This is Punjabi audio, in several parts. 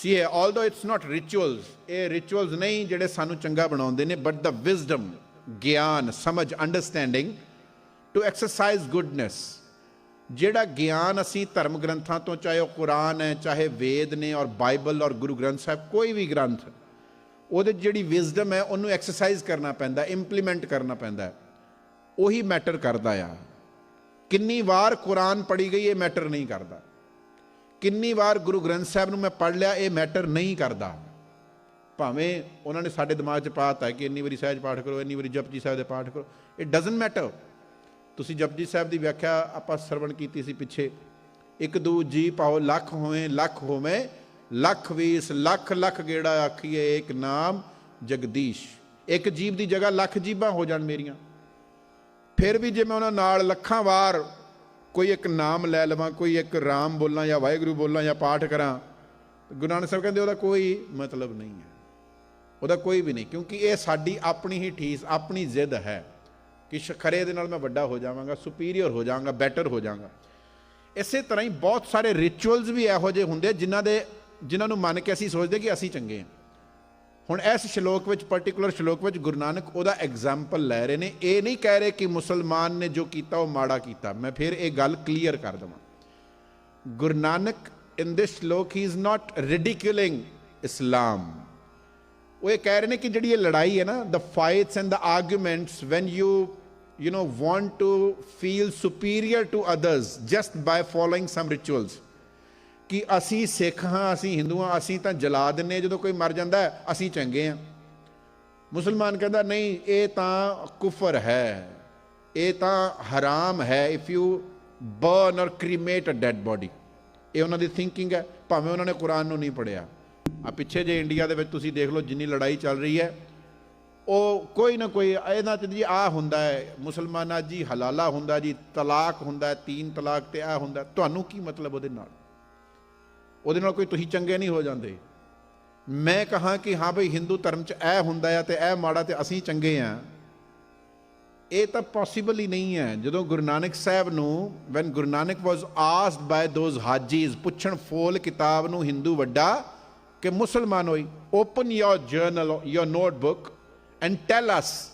See, although it's not rituals, ਇਹ rituals ਨਹੀਂ ਜਿਹੜੇ ਸਾਨੂੰ ਚੰਗਾ ਬਣਾਉਂਦੇ ਨੇ but the wisdom, ਗਿਆਨ, ਸਮਝ, understanding to exercise goodness. ਜਿਹੜਾ ਗਿਆਨ ਅਸੀਂ ਧਰਮ ਗ੍ਰੰਥਾਂ ਤੋਂ ਚਾਹੇ ਉਹ ਕੁਰਾਨ ਹੈ ਚਾਹੇ ਵੇਦ ਨੇ ਔਰ ਬਾਈਬਲ ਔਰ ਗੁਰੂ ਗ੍ਰੰਥ ਸਾਹਿਬ ਕੋਈ ਵੀ ਗ੍ਰੰਥ ਉਹਦੇ 'ਚ ਜਿਹੜੀ ਵਿਜ਼ਡਮ ਹੈ ਉਹਨੂੰ ਐਕਸਰਸਾਈਜ਼ ਕਰਨਾ ਪੈਂਦਾ ਇੰਪਲੀਮੈਂਟ ਕਰਨਾ ਪੈਂਦਾ ਉਹੀ ਮੈਟਰ ਕਰਦਾ ਆ ਕਿੰਨੀ ਵਾਰ ਕੁਰਾਨ ਪੜ੍ਹੀ ਗਈ ਇਹ ਮੈਟਰ ਨਹੀਂ ਕਰਦਾ ਕਿੰਨੀ ਵਾਰ ਗੁਰੂ ਗ੍ਰੰਥ ਸਾਹਿਬ ਨੂੰ ਮੈਂ ਪੜ੍ਹ ਲਿਆ, ਇਹ ਮੈਟਰ ਨਹੀਂ ਕਰਦਾ। ਭਾਵੇਂ ਉਹਨਾਂ ਨੇ ਸਾਡੇ ਦਿਮਾਗ 'ਚ ਪਾਤਾ ਹੈ ਕਿ ਇੰਨੀ ਵਾਰੀ ਸਹਿਜ ਪਾਠ ਕਰੋ, ਇੰਨੀ ਵਾਰੀ ਜਪਜੀ ਸਾਹਿਬ ਦੇ ਪਾਠ ਕਰੋ ਇਟ ਡਸਨਟ ਮੈਟਰ ਤੁਸੀਂ ਜਪਜੀ ਸਾਹਿਬ ਦੀ ਵਿਆਖਿਆ ਆਪਾਂ ਸਰਵਣ ਕੀਤੀ ਸੀ ਪਿੱਛੇ। ਇੱਕ ਦੂ ਜੀ ਪਾਓ, ਲੱਖ ਹੋਵੇਂ ਲੱਖ ਹੋਵੇਂ, ਲੱਖ ਵੀਸ, ਲੱਖ ਲੱਖ ਗੇੜਾ ਆਖੀਏ, ਇੱਕ ਨਾਮ ਜਗਦੀਸ਼। ਇੱਕ ਜੀਵ ਦੀ ਜਗ੍ਹਾ ਲੱਖ ਜੀਬਾਂ ਹੋ ਜਾਣ ਮੇਰੀਆਂ। ਫਿਰ ਵੀ ਜੇ ਮੈਂ ਉਹਨਾਂ ਨਾਲ ਲੱਖਾਂ ਵਾਰ ਕੋਈ ਇੱਕ ਨਾਮ ਲੈ ਲਵਾਂ, ਕੋਈ ਇੱਕ ਰਾਮ ਬੋਲਾਂ ਜਾਂ ਵਾਹਿਗੁਰੂ ਬੋਲਾਂ ਜਾਂ ਪਾਠ ਕਰਾਂ, ਗੁਰੂ ਨਾਨਕ ਸਾਹਿਬ ਕਹਿੰਦੇ ਉਹਦਾ ਕੋਈ ਮਤਲਬ ਨਹੀਂ ਹੈ। ਉਹਦਾ ਕੋਈ ਵੀ ਨਹੀਂ, ਕਿਉਂਕਿ ਇਹ ਸਾਡੀ ਆਪਣੀ ਹੀ ਠੀਸ, ਆਪਣੀ ਜ਼ਿੱਦ ਹੈ ਕਿ ਖਰੇ ਦੇ ਨਾਲ ਮੈਂ ਵੱਡਾ ਹੋ ਜਾਵਾਂਗਾ ਸੁਪੀਰੀਅਰ ਹੋ ਜਾਵਾਂਗਾ ਬੈਟਰ ਹੋ ਜਾਵਾਂਗਾ। ਇਸੇ ਤਰ੍ਹਾਂ ਹੀ ਬਹੁਤ ਸਾਰੇ ਰਿਚੁਅਲਸ ਵੀ ਇਹੋ ਜਿਹੇ ਹੁੰਦੇ ਜਿਨ੍ਹਾਂ ਦੇ, ਜਿਨ੍ਹਾਂ ਨੂੰ ਮੰਨ ਕੇ ਅਸੀਂ ਸੋਚਦੇ ਕਿ ਅਸੀਂ ਚੰਗੇ ਹਾਂ। ਹੁਣ ਇਸ ਸ਼ਲੋਕ ਵਿੱਚ ਪਾਰਟਿਕੂਲਰ ਸ਼ਲੋਕ ਵਿੱਚ ਗੁਰੂ ਨਾਨਕ ਉਹਦਾ ਐਗਜ਼ਾਮਪਲ ਲੈ ਰਹੇ ਨੇ। ਇਹ ਨਹੀਂ ਕਹਿ ਰਹੇ ਕਿ ਮੁਸਲਮਾਨ ਨੇ ਜੋ ਕੀਤਾ ਉਹ ਮਾੜਾ ਕੀਤਾ। ਮੈਂ ਫਿਰ ਇਹ ਗੱਲ ਕਲੀਅਰ ਕਰ ਦਵਾਂ। ਗੁਰੂ ਨਾਨਕ ਇਨ ਦਿਸ ਸ਼ਲੋਕ ਹੀ ਇਜ਼ ਨਾਟ ਰਿਡਿਕੂਲਿੰਗ ਇਸਲਾਮ ਉਹ ਇਹ ਕਹਿ ਰਹੇ ਨੇ ਕਿ ਜਿਹੜੀ ਇਹ ਲੜਾਈ ਹੈ ਨਾ the fights and the arguments when you you no want to feel superior to others just by following some rituals ਕਿ ਅਸੀਂ ਸਿੱਖ ਹਾਂ, ਅਸੀਂ ਹਿੰਦੂ ਹਾਂ, ਅਸੀਂ ਤਾਂ ਜਲਾ ਦਿੰਨੇ ਜਦੋਂ ਕੋਈ ਮਰ ਜਾਂਦਾ ਅਸੀਂ ਚੰਗੇ ਹਾਂ। ਮੁਸਲਮਾਨ ਕਹਿੰਦਾ, ਨਹੀਂ, ਇਹ ਤਾਂ ਕੁਫਰ ਹੈ, ਇਹ ਤਾਂ ਹਰਾਮ ਹੈ if you burn or cremate a dead body ਇਹ ਉਹਨਾਂ ਦੀ ਥਿੰਕਿੰਗ ਹੈ, ਭਾਵੇਂ ਉਹਨਾਂ ਨੇ ਕੁਰਾਨ ਨੂੰ ਨਹੀਂ ਪੜਿਆ ਆ ਪਿੱਛੇ ਜੇ ਇੰਡੀਆ ਦੇ ਵਿੱਚ ਤੁਸੀਂ ਦੇਖ ਲਓ, ਜਿੰਨੀ ਲੜਾਈ ਚੱਲ ਰਹੀ ਹੈ, ਉਹ ਕੋਈ ਨਾ ਕੋਈ, ਇਹਨਾਂ ਚ ਜੀ ਆ ਹੁੰਦਾ ਹੈ, ਮੁਸਲਮਾਨਾਂ ਜੀ ਹਲਾਲਾ ਹੁੰਦਾ ਜੀ, ਤਲਾਕ ਹੁੰਦਾ ਹੈ, ਤੀਨ ਤਲਾਕ ਤੇ ਆ ਹੁੰਦਾ ਤੁਹਾਨੂੰ ਕੀ ਮਤਲਬ ਉਹਦੇ ਨਾਲ? ਉਹਦੇ ਨਾਲ ਕੋਈ ਤੁਸੀਂ ਚੰਗੇ ਨਹੀਂ ਹੋ ਜਾਂਦੇ। ਮੈਂ ਕਹਾਂ ਕਿ ਹਾਂ ਭਈ ਹਿੰਦੂ ਧਰਮ 'ਚ ਇਹ ਹੁੰਦਾ ਆ ਤੇ ਇਹ ਮਾੜਾ ਤੇ ਅਸੀਂ ਚੰਗੇ ਆ। ਇਹ ਤਾਂ ਪੋਸੀਬਲ ਹੀ ਨਹੀਂ ਹੈ। ਜਦੋਂ ਗੁਰੂ ਨਾਨਕ ਸਾਹਿਬ ਨੂੰ when Guru Nanak was asked by those ਹਾਜੀਜ਼ ਪੁੱਛਣ ਫੋਲ ਕਿਤਾਬ ਨੂੰ ਹਿੰਦੂ ਵੱਡਾ ਕਿ ਮੁਸਲਮਾਨ ਹੋਈ open your journal your notebook and tell us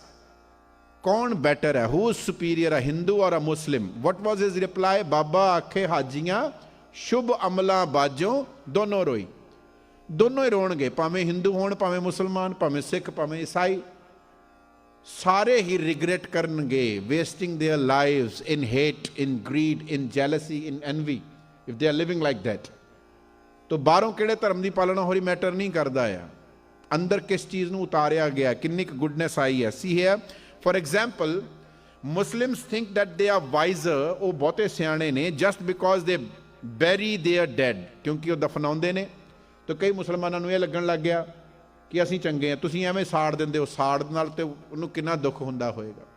ਕੌਣ ਬੈਟਰ ਹੈ ਹੂ ਇਜ਼ ਸੁਪੀਰੀਅਰ ਹੈ Hindu or a Muslim what was his reply ਬਾਬਾ ਆਖੇ ਹਾਜੀਆਂ ਸ਼ੁਭ ਅਮਲਾ ਬਾਜੋ, ਦੋਨੋਂ ਰੋਈ। ਦੋਨੋਂ ਹੀ ਰੋਣਗੇ, ਭਾਵੇਂ ਹਿੰਦੂ ਹੋਣ, ਭਾਵੇਂ ਮੁਸਲਮਾਨ, ਭਾਵੇਂ ਸਿੱਖ, ਭਾਵੇਂ ਈਸਾਈ। ਸਾਰੇ ਹੀ ਰਿਗਰੈਟ ਕਰਨਗੇ wasting their lives in hate in greed in jealousy in envy if they are living like that ਤੋ ਬਾਹਰੋਂ ਕਿਹੜੇ ਧਰਮ ਦੀ ਪਾਲਣਾ ਹੋ ਰਹੀ ਮੈਟਰ ਨਹੀਂ ਕਰਦਾ ਆ। ਅੰਦਰ ਕਿਸ ਚੀਜ਼ ਨੂੰ ਉਤਾਰਿਆ ਗਿਆ, ਕਿੰਨੀ ਕੁ ਗੁੱਡਨੈਸ ਆਈ ਹੈ, ਸੀ ਹੈ। For example Muslims think that they are wiser ਉਹ ਬਹੁਤੇ ਸਿਆਣੇ ਨੇ ਜਸਟ ਬਿਕੋਜ਼ ਦੇ ਬੈਰੀ देयर ਡੈਡ ਕਿਉਂਕਿ ਉਹ ਦਫਨਾਉਂਦੇ ਨੇ ਤਾਂ ਕਈ ਮੁਸਲਮਾਨਾਂ ਨੂੰ ਇਹ ਲੱਗਣ ਲੱਗ ਗਿਆ ਕਿ ਅਸੀਂ ਚੰਗੇ ਆ ਤੁਸੀਂ ਐਵੇਂ ਸਾੜ ਦਿੰਦੇ ਹੋ ਸਾੜ ਨਾਲ ਤੇ ਉਹਨੂੰ ਕਿੰਨਾ ਦੁੱਖ ਹੁੰਦਾ ਹੋਏਗਾ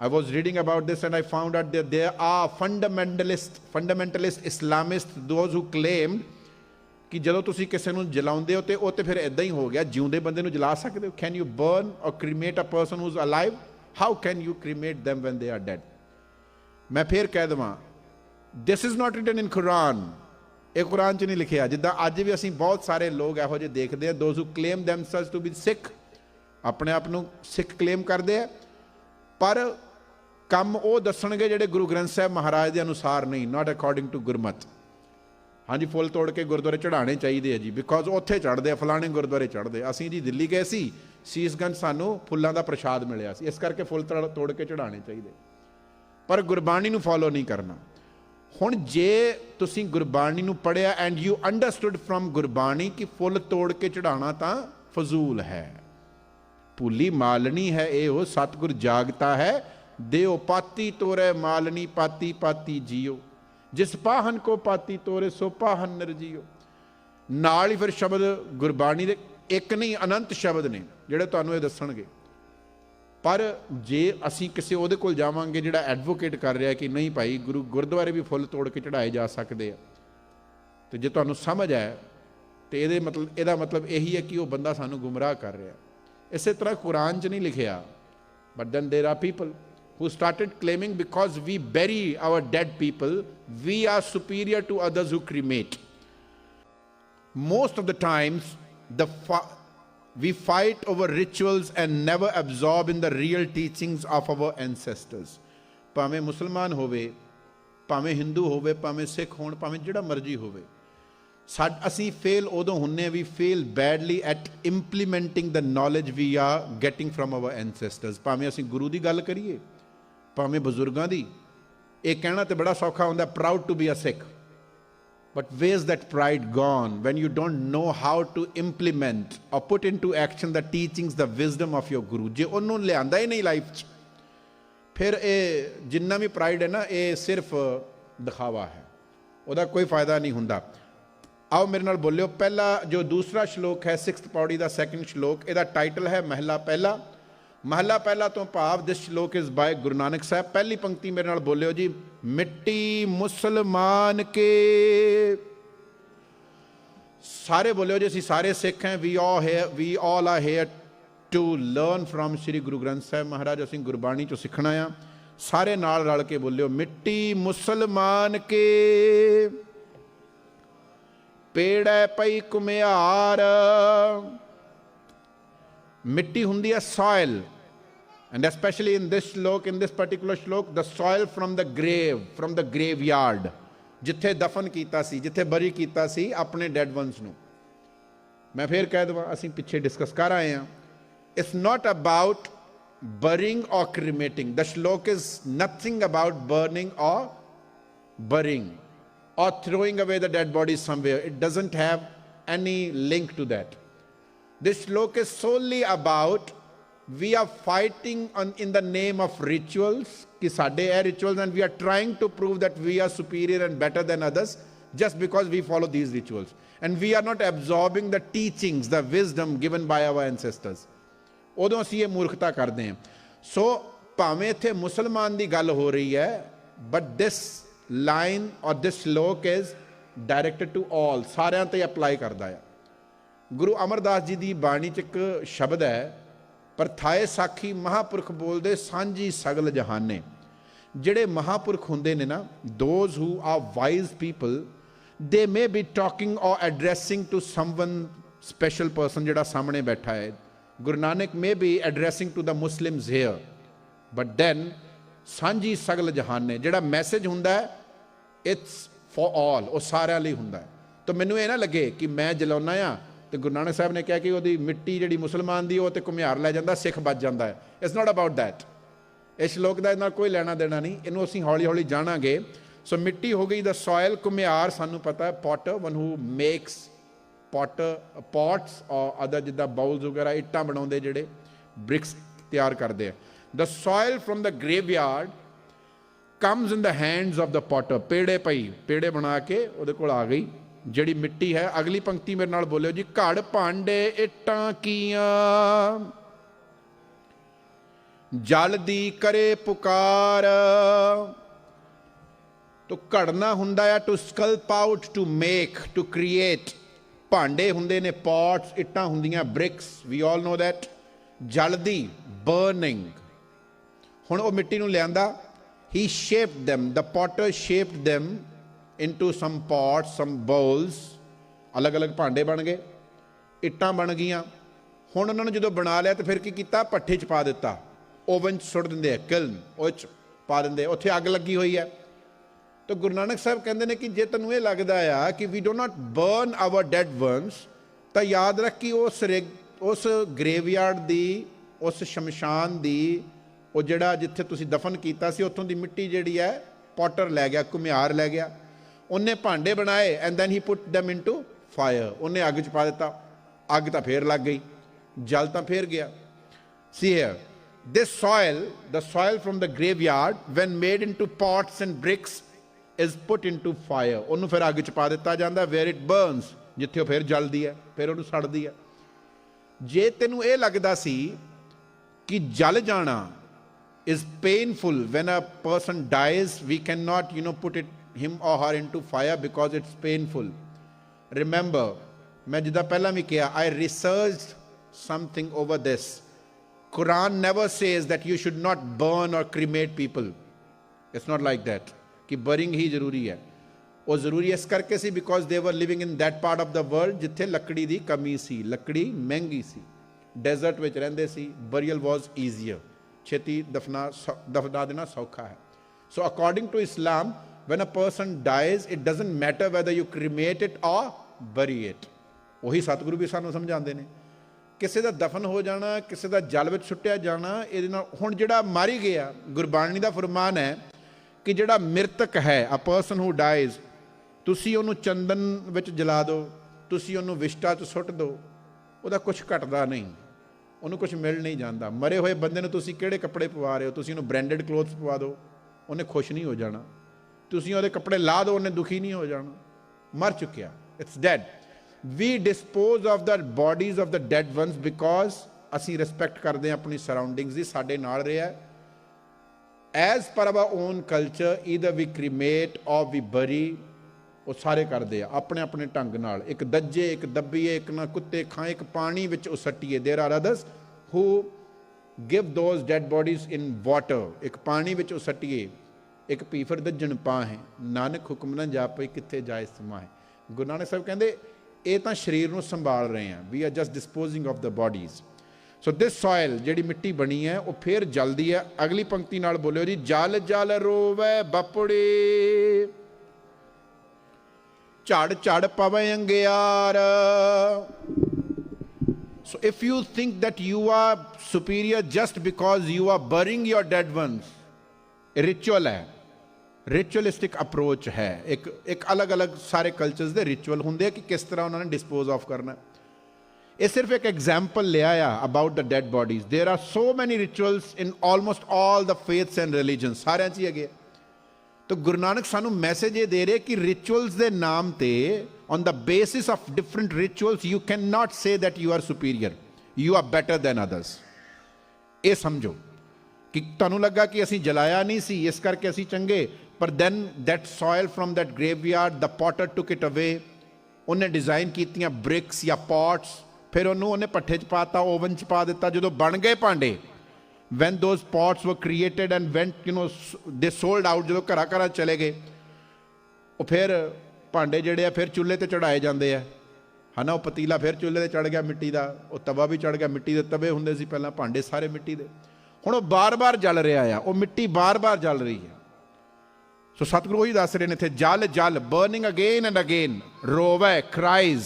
I was reading about this and I found out that there are fundamentalist, fundamentalist Islamists, those who claimed ਕਿ ਜਦੋਂ ਤੁਸੀਂ ਕਿਸੇ ਨੂੰ ਜਲਾਉਂਦੇ ਹੋ ਤੇ ਉਹ ਤੇ ਫਿਰ ਇਦਾਂ ਹੀ ਹੋ ਗਿਆ ਜਿਉਂਦੇ ਬੰਦੇ ਨੂੰ ਜਲਾ ਸਕਦੇ ਹੋ can you burn or cremate a person who is alive how can you cremate them when they are dead ਮੈਂ ਫਿਰ ਕਹਿ ਦਵਾਂ this is not written in Quran. ਇਹ ਕੁਰਾਨ 'ਚ ਨਹੀਂ ਲਿਖਿਆ। ਜਿੱਦਾਂ ਅੱਜ ਵੀ ਅਸੀਂ ਬਹੁਤ ਸਾਰੇ ਲੋਕ ਇਹੋ ਜਿਹੇ ਦੇਖਦੇ ਆ those who claim themselves to be ਸਿੱਖ ਆਪਣੇ ਆਪ ਨੂੰ ਸਿੱਖ ਕਲੇਮ ਕਰਦੇ ਆ। ਪਰ ਕੰਮ ਉਹ ਦੱਸਣਗੇ ਜਿਹੜੇ ਗੁਰੂ ਗ੍ਰੰਥ ਸਾਹਿਬ ਮਹਾਰਾਜ ਦੇ ਅਨੁਸਾਰ ਨਹੀਂ ਨਾਟ ਅਕੋਰਡਿੰਗ ਟੂ ਗੁਰਮਤ। ਹਾਂਜੀ, ਫੁੱਲ ਤੋੜ ਕੇ ਗੁਰਦੁਆਰੇ ਚੜਾਣੇ ਚਾਹੀਦੇ ਆ ਜੀ ਬਿਕੋਜ਼ ਉੱਥੇ ਚੜਦੇ ਆ, ਫਲਾਣੇ ਗੁਰਦੁਆਰੇ ਚੜਦੇ ਅਸੀਂ ਜੀ ਦਿੱਲੀ ਗਏ ਸੀ, ਸੀਸਗੰਜ ਸਾਨੂੰ ਫੁੱਲਾਂ ਦਾ ਪ੍ਰਸ਼ਾਦ ਮਿਲਿਆ ਸੀ। ਇਸ ਕਰਕੇ ਫੁੱਲ ਤੜ- ਤੋੜ ਕੇ ਚੜਾਣੇ ਚਾਹੀਦੇ। ਪਰ ਗੁਰਬਾਣੀ ਨੂੰ ਫੋਲੋ ਨਹੀਂ ਕਰਨਾ। ਹੁਣ ਜੇ ਤੁਸੀਂ ਗੁਰਬਾਣੀ ਨੂੰ ਪੜਿਆ and you understood from Gurbani ਕਿ ਫੁੱਲ ਤੋੜ ਕੇ ਚੜਾਣਾ ਤਾਂ ਫਜ਼ੂਲ ਹੈ। ਭੁੱਲੀ ਮਾਲਣੀ ਹੈ, ਇਹ ਉਹ ਸਤਿਗੁਰ ਜਾਗਤਾ ਹੈ। ਦੇਉ ਪਾਤੀ ਤੋਰੇ ਮਾਲਣੀ, ਪਾਤੀ ਪਾਤੀ ਜੀਓ। ਜਿਸ ਪਾਹਨ ਕੋ ਪਾਤੀ ਤੋਰੇ, ਸੋ ਪਾਹਨ ਨਿਰਜੀਓ ਨਾਲ ਹੀ ਫਿਰ ਸ਼ਬਦ ਗੁਰਬਾਣੀ ਦੇ ਇੱਕ ਨਹੀਂ, ਅਨੰਤ ਸ਼ਬਦ ਨੇ, ਜਿਹੜੇ ਤੁਹਾਨੂੰ ਇਹ ਦੱਸਣਗੇ। ਪਰ ਜੇ ਅਸੀਂ ਕਿਸੇ ਉਹਦੇ ਕੋਲ ਜਾਵਾਂਗੇ ਜਿਹੜਾ ਐਡਵੋਕੇਟ ਕਰ ਰਿਹਾ ਕਿ ਨਹੀਂ ਭਾਈ ਗੁਰੂ ਗੁਰਦੁਆਰੇ ਵੀ ਫੁੱਲ ਤੋੜ ਕੇ ਚੜਾਏ ਜਾ ਸਕਦੇ ਆ ਤੇ ਜੇ ਤੁਹਾਨੂੰ ਸਮਝ ਆਇਆ ਤੇ ਇਹਦੇ ਮਤਲਬ ਇਹਦਾ ਮਤਲਬ ਇਹੀ ਹੈ ਕਿ ਉਹ ਬੰਦਾ ਸਾਨੂੰ ਗੁੰਮਰਾਹ ਕਰ ਰਿਹਾ ਇਸੇ ਤਰ੍ਹਾਂ ਕੁਰਾਨ 'ਚ ਨਹੀਂ ਲਿਖਿਆ but then there are people who started claiming because we bury our dead people we are superior to others who cremate most of the times the fi- we fight over rituals and never absorb in the real teachings of our ancestors. ਭਾਵੇਂ ਮੁਸਲਮਾਨ ਹੋਵੇ, ਭਾਵੇਂ ਹਿੰਦੂ ਹੋਵੇ, ਭਾਵੇਂ ਸਿੱਖ ਹੋਣ, ਭਾਵੇਂ ਜਿਹੜਾ ਮਰਜ਼ੀ ਹੋਵੇ। ਸਾਡ, ਅਸੀਂ ਫੇਲ ਉਦੋਂ ਹੁੰਨੇ ਵੀ fail badly at implementing the knowledge we are getting from our ancestors ਭਾਵੇਂ ਅਸੀਂ ਗੁਰੂ ਦੀ ਗੱਲ ਕਰੀਏ, ਭਾਵੇਂ ਬਜ਼ੁਰਗਾਂ ਦੀ। ਇਹ ਕਹਿਣਾ ਤੇ ਬੜਾ ਸੌਖਾ ਹੁੰਦਾ proud to be a Sikh But where's that pride gone when you don't know how to implement or put into action the teachings, the wisdom of your Guru? ਜੇ ਉਹਨੂੰ ਲਿਆਂਦਾ ਹੀ ਨਹੀਂ ਲਾਈਫ 'ਚ ਫਿਰ ਇਹ ਜਿੰਨਾ ਵੀ ਪ੍ਰਾਈਡ ਹੈ ਨਾ ਇਹ ਸਿਰਫ ਦਿਖਾਵਾ ਹੈ ਉਹਦਾ ਕੋਈ ਫਾਇਦਾ ਨਹੀਂ ਹੁੰਦਾ ਆਓ ਮੇਰੇ ਨਾਲ ਬੋਲਿਓ ਪਹਿਲਾ ਜੋ ਦੂਸਰਾ ਸ਼ਲੋਕ ਹੈ 6th ਪੌੜੀ ਦਾ ਸੈਕੰਡ ਸ਼ਲੋਕ ਇਹਦਾ ਟਾਈਟਲ ਹੈ ਮਹਿਲਾ ਪਹਿਲਾ ਮਹੱਲਾ ਪਹਿਲਾ ਤੋਂ ਭਾਵ ਦਿਸ ਸ਼ਲੋਕ ਇਜ਼ ਬਾਈ ਗੁਰੂ ਨਾਨਕ ਸਾਹਿਬ। ਪਹਿਲੀ ਪੰਕਤੀ ਮੇਰੇ ਨਾਲ ਬੋਲਿਓ ਜੀ, ਮਿੱਟੀ ਮੁਸਲਮਾਨ ਕੇ। ਸਾਰੇ ਬੋਲਿਓ ਜੀ, ਅਸੀਂ ਸਾਰੇ ਸਿੱਖ ਹਾਂ we all here we all are here to learn from Shri Guru Granth Sahib Maharaj, ਅਸੀਂ ਗੁਰਬਾਣੀ ਚੋਂ ਸਿੱਖਣਾ ਆ। ਸਾਰੇ ਨਾਲ ਰਲ ਕੇ ਬੋਲਿਓ, ਮਿੱਟੀ ਮੁਸਲਮਾਨ ਕੇ। ਪੇੜੈ ਪਈ ਕੁਮਿਆਰ ਮਿੱਟੀ ਹੁੰਦੀ ਹੈ soil and especially in this shlok in this particular shlok the soil from the grave from the graveyard ਜਿੱਥੇ ਦਫਨ ਕੀਤਾ ਸੀ ਜਿੱਥੇ ਬਰੀ ਕੀਤਾ ਸੀ ਆਪਣੇ ਡੈਡ ਵਨਸ ਨੂੰ ਮੈਂ ਫੇਰ ਕਹਿ ਦਵਾਂ ਅਸੀਂ ਪਿੱਛੇ ਡਿਸਕਸ ਕਰ ਆਏ ਹਾਂ it's not about burying or cremating the shlok is nothing about burning or burying or throwing away the dead bodies somewhere it doesn't have any link to that this shlok is solely about we are fighting on, in the name of rituals ਕਿ ਸਾਡੇ ਇਹ rituals and we are trying to prove that we are superior and better than others just because we follow these rituals and we are not absorbing the teachings the wisdom given by our ancestors ਉਦੋਂ ਅਸੀਂ ਇਹ ਮੂਰਖਤਾ ਕਰਦੇ ਹਾਂ ਸੋ ਭਾਵੇਂ ਇੱਥੇ ਮੁਸਲਮਾਨ ਦੀ ਗੱਲ ਹੋ ਰਹੀ ਹੈ ਬਟ ਦਿਸ ਲਾਈਨ ਔਰ ਦਿਸ ਸ਼ਲੋਕ ਇਜ਼ ਡਾਇਰੈਕਟਡ ਟੂ ਆਲ ਸਾਰਿਆਂ ਤੇ ਅਪਲਾਈ ਕਰਦਾ ਹੈ ਗੁਰੂ ਅਮਰਦਾਸ ਜੀ ਦੀ ਬਾਣੀ ਚ ਇੱਕ ਸ਼ਬਦ ਹੈ ਪਰ ਥਾਏ ਸਾਖੀ ਮਹਾਪੁਰਖ ਬੋਲਦੇ ਸਾਂਝੀ ਸਗਲ ਜਹਾਨੇ। ਜਿਹੜੇ ਮਹਾਪੁਰਖ ਹੁੰਦੇ ਨੇ ਨਾ those who are wise people they may be talking or addressing to someone special person ਜਿਹੜਾ ਸਾਹਮਣੇ ਬੈਠਾ ਹੈ। Guru Nanak may be addressing to the Muslims here but then ਸਾਂਝੀ ਸਗਲ ਜਹਾਨੇ, ਜਿਹੜਾ ਮੈਸੇਜ ਹੁੰਦਾ ਹੈ ਇਟਸ ਫॉर ਆਲ ਉਹ ਸਾਰਿਆਂ ਲਈ ਹੁੰਦਾ ਹੈ। ਤਾਂ ਮੈਨੂੰ ਇਹ ਨਾ ਲੱਗੇ ਕਿ ਮੈਂ ਜਲਾਉਣਾ ਆ ਤੇ ਗੁਰੂ ਨਾਨਕ ਸਾਹਿਬ ਨੇ ਕਿਹਾ ਕਿ ਉਹਦੀ ਮਿੱਟੀ ਜਿਹੜੀ ਮੁਸਲਮਾਨ ਦੀ, ਉਹ ਤੇ ਘੁਮਿਆਰ ਲੈ ਜਾਂਦਾ, ਸਿੱਖ ਬਚ ਜਾਂਦਾ ਹੈ। ਇਟਸ ਨਾਟ ਅਬਾਊਟ ਦੈਟ ਇਸ ਸ਼ਲੋਕ ਦਾ ਇਹਨਾਂ ਕੋਈ ਲੈਣਾ ਦੇਣਾ ਨਹੀਂ। ਇਹਨੂੰ ਅਸੀਂ ਹੌਲੀ ਹੌਲੀ ਜਾਣਾਂਗੇ। ਸੋ ਮਿੱਟੀ ਹੋ ਗਈ ਦਾ ਸੋਇਲ ਘੁਮਿਆਰ, ਸਾਨੂੰ ਪਤਾ ਹੈ potter one who makes potter pots or other ਜਿੱਦਾਂ ਬਾਉਲਸ ਵਗੈਰਾ, ਇੱਟਾਂ ਬਣਾਉਂਦੇ ਜਿਹੜੇ ਬ੍ਰਿਕਸ ਤਿਆਰ ਕਰਦੇ ਆ। The soil from the graveyard comes in the hands of the potter ਪੇੜੇ ਪਈ, ਪੇੜੇ ਬਣਾ ਕੇ ਉਹਦੇ ਕੋਲ ਆ ਗਈ। ਜਿਹੜੀ ਮਿੱਟੀ ਹੈ, ਅਗਲੀ ਪੰਕਤੀ ਮੇਰੇ ਨਾਲ ਬੋਲਿਓ ਜੀ, ਘੜ ਭਾਂਡੇ ਇੱਟਾਂ ਕੀਆਂ। ਜਲ ਦੀ ਕਰੇ ਪੁਕਾਰ। ਤੋ ਘੜਨਾ ਹੁੰਦਾ ਹੈ to sculpt out to make to create ਭਾਂਡੇ ਹੁੰਦੇ ਨੇ ਪੌਟਸ ਇੱਟਾਂ ਹੁੰਦੀਆਂ bricks we all know that ਜਲਦੀ ਬਰਨਿੰਗ ਹੁਣ ਉਹ ਮਿੱਟੀ ਨੂੰ ਲਿਆਂਦਾ ਹੀ shaped them, the potter shaped them into some pots some bowls, ਅਲੱਗ-ਅਲੱਗ ਭਾਂਡੇ ਬਣ ਗਏ, ਇੱਟਾਂ ਬਣ ਗਈਆਂ। ਹੁਣ ਉਹਨਾਂ ਨੇ ਜਦੋਂ ਬਣਾ ਲਿਆ ਤੇ ਫਿਰ ਕੀ ਕੀਤਾ? ਪੱਠੇ 'ਚ ਪਾ ਦਿੱਤਾ। ਓਵਨ 'ਚ ਸੁੱਟ ਦਿੰਦੇ ਆ, ਕਿਲਨ, ਉਹ 'ਚ ਪਾ ਦਿੰਦੇ ਉੱਥੇ ਅੱਗ ਲੱਗੀ ਹੋਈ ਹੈ ਤਾਂ ਗੁਰੂ ਨਾਨਕ ਸਾਹਿਬ ਕਹਿੰਦੇ ਨੇ ਕਿ ਜੇ ਤੈਨੂੰ ਇਹ ਲੱਗਦਾ ਆ ਕਿ we do not burn our dead ones ਤਾਂ ਯਾਦ ਰੱਖ ਕਿ ਉਸ ਰਿਗ- ਉਸ ਗ੍ਰੇਵਯਾਰਡ ਦੀ, ਉਸ ਸ਼ਮਸ਼ਾਨ ਦੀ, ਉਹ ਜਿਹੜਾ ਜਿੱਥੇ ਤੁਸੀਂ ਦਫਨ ਕੀਤਾ ਸੀ, ਉੱਥੋਂ ਦੀ ਮਿੱਟੀ ਜਿਹੜੀ ਹੈ, ਪੋਟਰ ਲੈ ਗਿਆ, ਘੁਮਿਆਰ ਲੈ ਗਿਆ। ਉਹਨੇ ਭਾਂਡੇ ਬਣਾਏ and then he put them into fire ਉਹਨੇ ਅੱਗ 'ਚ ਪਾ ਦਿੱਤਾ ਅੱਗ ਤਾਂ ਫੇਰ ਲੱਗ ਗਈ ਜਲ ਤਾਂ ਫੇਰ ਗਿਆ See here, this soil, the soil from the graveyard, when made into pots and bricks, is put into fire. ਉਹਨੂੰ ਫਿਰ ਅੱਗ 'ਚ ਪਾ ਦਿੱਤਾ ਜਾਂਦਾ where it burns, ਜਿੱਥੇ ਉਹ ਫਿਰ ਜਲਦੀ ਹੈ, ਫਿਰ ਉਹਨੂੰ ਸੜਦੀ ਹੈ। ਜੇ ਤੈਨੂੰ ਇਹ ਲੱਗਦਾ ਸੀ ਕਿ ਜਲ ਜਾਣਾ is painful when a person dies we cannot you know put it him or her into fire because it's painful remember ਮੈਂ ਜਿੱਦਾਂ ਪਹਿਲਾਂ ਵੀ ਕਿਹਾ I researched something over this Quran never says that you should not burn or cremate people it's not like that ਕਿ ਬਰਿੰਗ ਹੀ ਜ਼ਰੂਰੀ ਹੈ ਉਹ ਜ਼ਰੂਰੀ ਇਸ ਕਰਕੇ ਸੀ because they were living in that part of the world ਜਿੱਥੇ ਲੱਕੜੀ ਦੀ ਕਮੀ ਸੀ ਲੱਕੜੀ ਮਹਿੰਗੀ ਸੀ ਡੈਜ਼ਰਟ ਵਿੱਚ ਰਹਿੰਦੇ ਸੀ ਬਰੀਅਲ ਵਾਸ ਈਜ਼ੀਅਰ ਛੇਤੀ ਦਫਨਾ ਸੌ- ਦਫਨਾ ਦੇਣਾ ਸੌਖਾ ਹੈ so according to Islam when a person dies, it doesn't matter whether you cremate it or bury it. ਉਹੀ ਸਤਿਗੁਰੂ ਵੀ ਸਾਨੂੰ ਸਮਝਾਉਂਦੇ ਨੇ। ਕਿਸੇ ਦਾ ਦਫਨ ਹੋ ਜਾਣਾ, ਕਿਸੇ ਦਾ ਜਲ ਵਿੱਚ ਸੁੱਟਿਆ ਜਾਣਾ, ਇਹਦੇ ਨਾਲ ਹੁਣ ਜਿਹੜਾ ਮਾਰੀ ਗਿਆ, ਗੁਰਬਾਣੀ ਦਾ ਫਰਮਾਨ ਹੈ ਕਿ ਜਿਹੜਾ ਮ੍ਰਿਤਕ ਹੈ ਅ ਪਰਸਨ ਹੂ dies, ਤੁਸੀਂ ਉਹਨੂੰ ਚੰਦਨ ਵਿੱਚ ਜਲਾ ਦਿਓ ਤੁਸੀਂ ਉਹਨੂੰ ਵਿਸ਼ਟਾ 'ਚ ਸੁੱਟ ਦਿਓ ਉਹਦਾ ਕੁਝ ਘਟਦਾ ਨਹੀਂ, ਉਹਨੂੰ ਕੁਝ ਮਿਲ ਨਹੀਂ ਜਾਂਦਾ। ਮਰੇ ਹੋਏ ਬੰਦੇ ਨੂੰ ਤੁਸੀਂ ਕਿਹੜੇ ਕੱਪੜੇ ਪਵਾ ਰਹੇ ਹੋ? ਤੁਸੀਂ ਉਹਨੂੰ ਬ੍ਰਾਂਡਡ ਕਲੋਥਸ ਪਵਾ ਦਿਓ ਉਹਨੇ ਖੁਸ਼ ਨਹੀਂ ਹੋ ਜਾਣਾ। ਤੁਸੀਂ ਉਹਦੇ ਕੱਪੜੇ ਲਾ ਦਿਓ ਉਹਨੇ ਦੁਖੀ ਨਹੀਂ ਹੋ ਜਾਣਾ ਮਰ ਚੁੱਕਿਆ it's dead we dispose of the bodies of the dead ones because ਅਸੀਂ ਰਿਸਪੈਕਟ ਕਰਦੇ ਹਾਂ ਆਪਣੀ ਸਰਾਊਂਡਿੰਗਸ ਦੀ ਸਾਡੇ ਨਾਲ ਰਿਹਾ as per our own culture either we cremate or we bury ਉਹ ਸਾਰੇ ਕਰਦੇ ਆ ਆਪਣੇ ਆਪਣੇ ਢੰਗ ਨਾਲ ਇੱਕ ਦੱਜੇ ਇੱਕ ਦੱਬੀਏ ਇੱਕ ਨਾ ਕੁੱਤੇ ਖਾਏ ਇੱਕ ਪਾਣੀ ਵਿੱਚ ਉਹ ਸੱਟੀਏ there are others who give those dead bodies in water ਇੱਕ ਪਾਣੀ ਵਿੱਚ ਉਹ ਸੱਟੀਏ ਇੱਕ ਪੀਫਰ ਦੱਜਣ ਪਾ ਹੈ ਨਾਨਕ ਹੁਕਮ ਨਾ ਜਾਪੇ ਕਿੱਥੇ ਜਾਏ ਸਮਾਏ। ਗੁਰੂ ਨਾਨਕ ਸਾਹਿਬ ਕਹਿੰਦੇ ਇਹ ਤਾਂ ਸਰੀਰ ਨੂੰ ਸੰਭਾਲ ਰਹੇ ਆ we are just disposing of the bodies so this soil ਜਿਹੜੀ ਮਿੱਟੀ ਬਣੀ ਹੈ ਉਹ ਫੇਰ ਜਲਦੀ ਹੈ। ਅਗਲੀ ਪੰਕਤੀ ਨਾਲ ਬੋਲਿਓ ਜੀ ਜਲ ਜਲ ਰੋਵੇ ਬਪੜੇ। ਝੜ ਝੜ ਪਵੇ ਅੰਗਿਆਰ। So if you think that you are superior just because you are burying your dead ones, ਇਹ ritual ਹੈ। ਰਿਚੁਅਲਿਸਟਿਕ ਅਪਰੋਚ ਹੈ ਇੱਕ ਇੱਕ ਅਲੱਗ-ਅਲੱਗ ਸਾਰੇ ਕਲਚਰਸ ਦੇ ਰਿਚੁਅਲ ਹੁੰਦੇ ਆ ਕਿ ਕਿਸ ਤਰ੍ਹਾਂ ਉਹਨਾਂ ਨੇ ਡਿਸਪੋਜ਼ ਆਫ ਕਰਨਾ ਹੈ। ਇਹ ਸਿਰਫ ਇੱਕ ਐਗਜ਼ਾਮਪਲ ਲਿਆ ਆ about the dead bodies there are so many rituals in almost all the faiths and religions ਸਾਰਿਆਂ 'ਚ ਹੀ ਹੈਗੇ ਆ। ਤਾਂ ਗੁਰੂ ਨਾਨਕ ਸਾਨੂੰ ਮੈਸੇਜ ਇਹ ਦੇ ਰਹੇ ਕਿ ਰਿਚੁਅਲਸ ਦੇ ਨਾਮ ਤੇ on the basis of different rituals you can not say that you are superior you are better than others ਇਹ ਸਮਝੋ ਕਿ ਤੁਹਾਨੂੰ ਲੱਗਾ ਕਿ ਅਸੀਂ ਜਲਾਇਆ ਨਹੀਂ ਸੀ ਇਸ ਕਰਕੇ ਅਸੀਂ ਚੰਗੇ ਪਰ then that soil from that graveyard, the potter took it away ਉਹਨੇ ਡਿਜ਼ਾਈਨ ਕੀਤੀਆਂ ਬ੍ਰਿਕਸ ਜਾਂ ਪੌਟਸ ਫਿਰ ਉਹਨੂੰ ਉਹਨੇ ਪੱਠੇ 'ਚ ਪਾਤਾ ਓਵਨ 'ਚ ਪਾ ਦਿੱਤਾ, ਜਦੋਂ ਬਣ ਗਏ ਭਾਂਡੇ when those pots were created and went you know they sold out ਜਦੋਂ ਘਰਾਂ ਘਰਾਂ ਚਲੇ ਗਏ, ਉਹ ਫਿਰ ਭਾਂਡੇ ਜਿਹੜੇ ਆ, ਫਿਰ ਚੁੱਲ੍ਹੇ ਤੇ ਚੜਾਏ ਜਾਂਦੇ ਆ। ਹਨਾ, ਉਹ ਪਤੀਲਾ ਫਿਰ ਚੁੱਲ੍ਹੇ ਤੇ ਚੜ ਗਿਆ ਮਿੱਟੀ ਦਾ, ਉਹ ਤਵਾ ਵੀ ਚੜ ਗਿਆ, ਮਿੱਟੀ ਦੇ ਤਵੇ ਹੁੰਦੇ ਸੀ ਪਹਿਲਾਂ ਭਾਂਡੇ ਸਾਰੇ ਮਿੱਟੀ ਦੇ। ਹੁਣ ਉਹ ਬਾਰ-ਬਾਰ ਜਲ ਰਿਹਾ ਆ, ਉਹ ਮਿੱਟੀ ਬਾਰ-ਬਾਰ ਜਲ ਰਹੀ ਹੈ ਸੋ ਸਤਿਗੁਰੂ ਉਹੀ ਦੱਸ ਰਹੇ ਨੇ ਇੱਥੇ, ਜਲ ਜਲ ਬਰਨਿੰਗ ਅਗੇਨ ਐਂਡ ਅਗੇਨ ਰੋਵੇ ਕ੍ਰਾਈਜ਼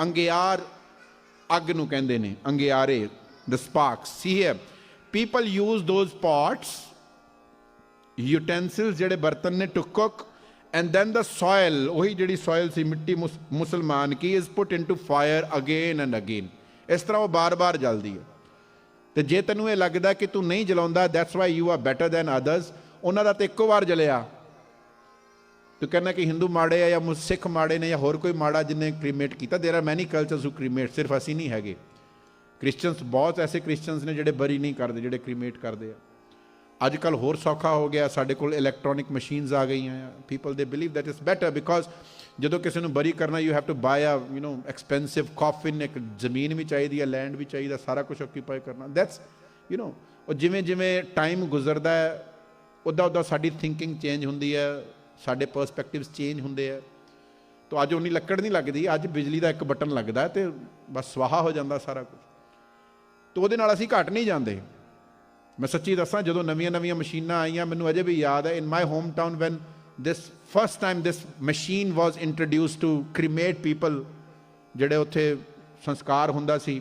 ਅੰਗਿਆਰ ਅੱਗ ਨੂੰ ਕਹਿੰਦੇ ਨੇ, ਅੰਗਿਆਰੇ ਦ ਸਪਾਰਕਸ ਸੀ ਹੈ people use those pots utensils ਜਿਹੜੇ ਬਰਤਨ ਨੇ to cook and then the soil ਉਹੀ ਜਿਹੜੀ ਸੋਇਲ ਸੀ, ਮਿੱਟੀ ਮੁਸ- ਮੁਸਲਮਾਨ ਕੀ is put into fire again and again ਇਸ ਤਰ੍ਹਾਂ ਉਹ ਬਾਰ-ਬਾਰ ਜਲਦੀ ਹੈ। ਤੇ ਜੇ ਤੈਨੂੰ ਇਹ ਲੱਗਦਾ ਕਿ ਤੂੰ ਨਹੀਂ ਜਲਾਉਂਦਾ that's why you are better than others ਉਹਨਾਂ ਦਾ ਤੇ ਇੱਕੋ ਵਾਰ ਜਲਿਆ। ਤੂੰ ਕਹਿੰਦਾ ਕਿ ਹਿੰਦੂ ਮਾੜੇ ਆ ਜਾਂ ਮੁਸ- ਸਿੱਖ ਮਾੜੇ ਨੇ ਜਾਂ ਹੋਰ ਕੋਈ ਮਾੜਾ ਜਿਹਨੇ ਕ੍ਰੀਮੇਟ ਕੀਤਾ there are many cultures who cremate ਸਿਰਫ ਅਸੀਂ ਨਹੀਂ ਹੈਗੇ ਕ੍ਰਿਸਚੀਅਨਸ ਬਹੁਤ ਐਸੇ ਕ੍ਰਿਸਚੀਅਨਸ ਨੇ ਜਿਹੜੇ ਬਰੀ ਨਹੀਂ ਕਰਦੇ ਜਿਹੜੇ ਕ੍ਰੀਮੇਟ ਕਰਦੇ ਆ ਅੱਜ ਕੱਲ ਹੋਰ ਸੌਖਾ ਹੋ ਗਿਆ ਸਾਡੇ ਕੋਲ ਇਲੈਕਟ੍ਰੋਨਿਕ ਮਸ਼ੀਨਸ ਆ ਗਈਆਂ ਆ people they believe that is better because ਜਦੋਂ ਕਿਸੇ ਨੂੰ ਬਰੀ ਕਰਨਾ you have to buy a you know expensive coffin ਇੱਕ ਜ਼ਮੀਨ ਵੀ ਚਾਹੀਦੀ ਹੈ ਲੈਂਡ ਵੀ ਚਾਹੀਦਾ ਸਾਰਾ ਕੁਝ ਆਕਿਊਪਾਈ ਕਰਨਾ ਦੈਟਸ ਯੂ نو ਉਹ ਜਿਵੇਂ ਜਿਵੇਂ ਟਾਈਮ ਗੁਜ਼ਰਦਾ ਹੈ ਉੱਦਾਂ ਉੱਦਾਂ ਸਾਡੀ ਥਿੰਕਿੰਗ ਚੇਂਜ ਹੁੰਦੀ ਹੈ ਸਾਡੇ ਪਰਸਪੈਕਟਿਵਸ ਚੇਂਜ ਹੁੰਦੇ ਆ। ਤਾਂ ਅੱਜ ਉਨੀ ਲੱਕੜ ਨਹੀਂ ਲੱਗਦੀ, ਅੱਜ ਬਿਜਲੀ ਦਾ ਇੱਕ ਬਟਨ ਲੱਗਦਾ ਹੈ ਤੇ ਬਸ ਸਵਾਹਾ ਹੋ ਜਾਂਦਾ ਸਾਰਾ ਕੁਝ ਤਾਂ ਉਹਦੇ ਨਾਲ ਅਸੀਂ ਘਟ ਨਹੀਂ ਜਾਂਦੇ। ਮੈਂ ਸੱਚੀ ਦੱਸਾਂ, ਜਦੋਂ ਨਵੀਆਂ ਨਵੀਆਂ ਮਸ਼ੀਨਾਂ ਆਈਆਂ, ਮੈਨੂੰ ਅਜੇ ਵੀ ਯਾਦ ਹੈ in my home town when this first time this machine was introduce to cremate people ਜਿਹੜੇ ਉੱਥੇ ਸੰਸਕਾਰ ਹੁੰਦਾ ਸੀ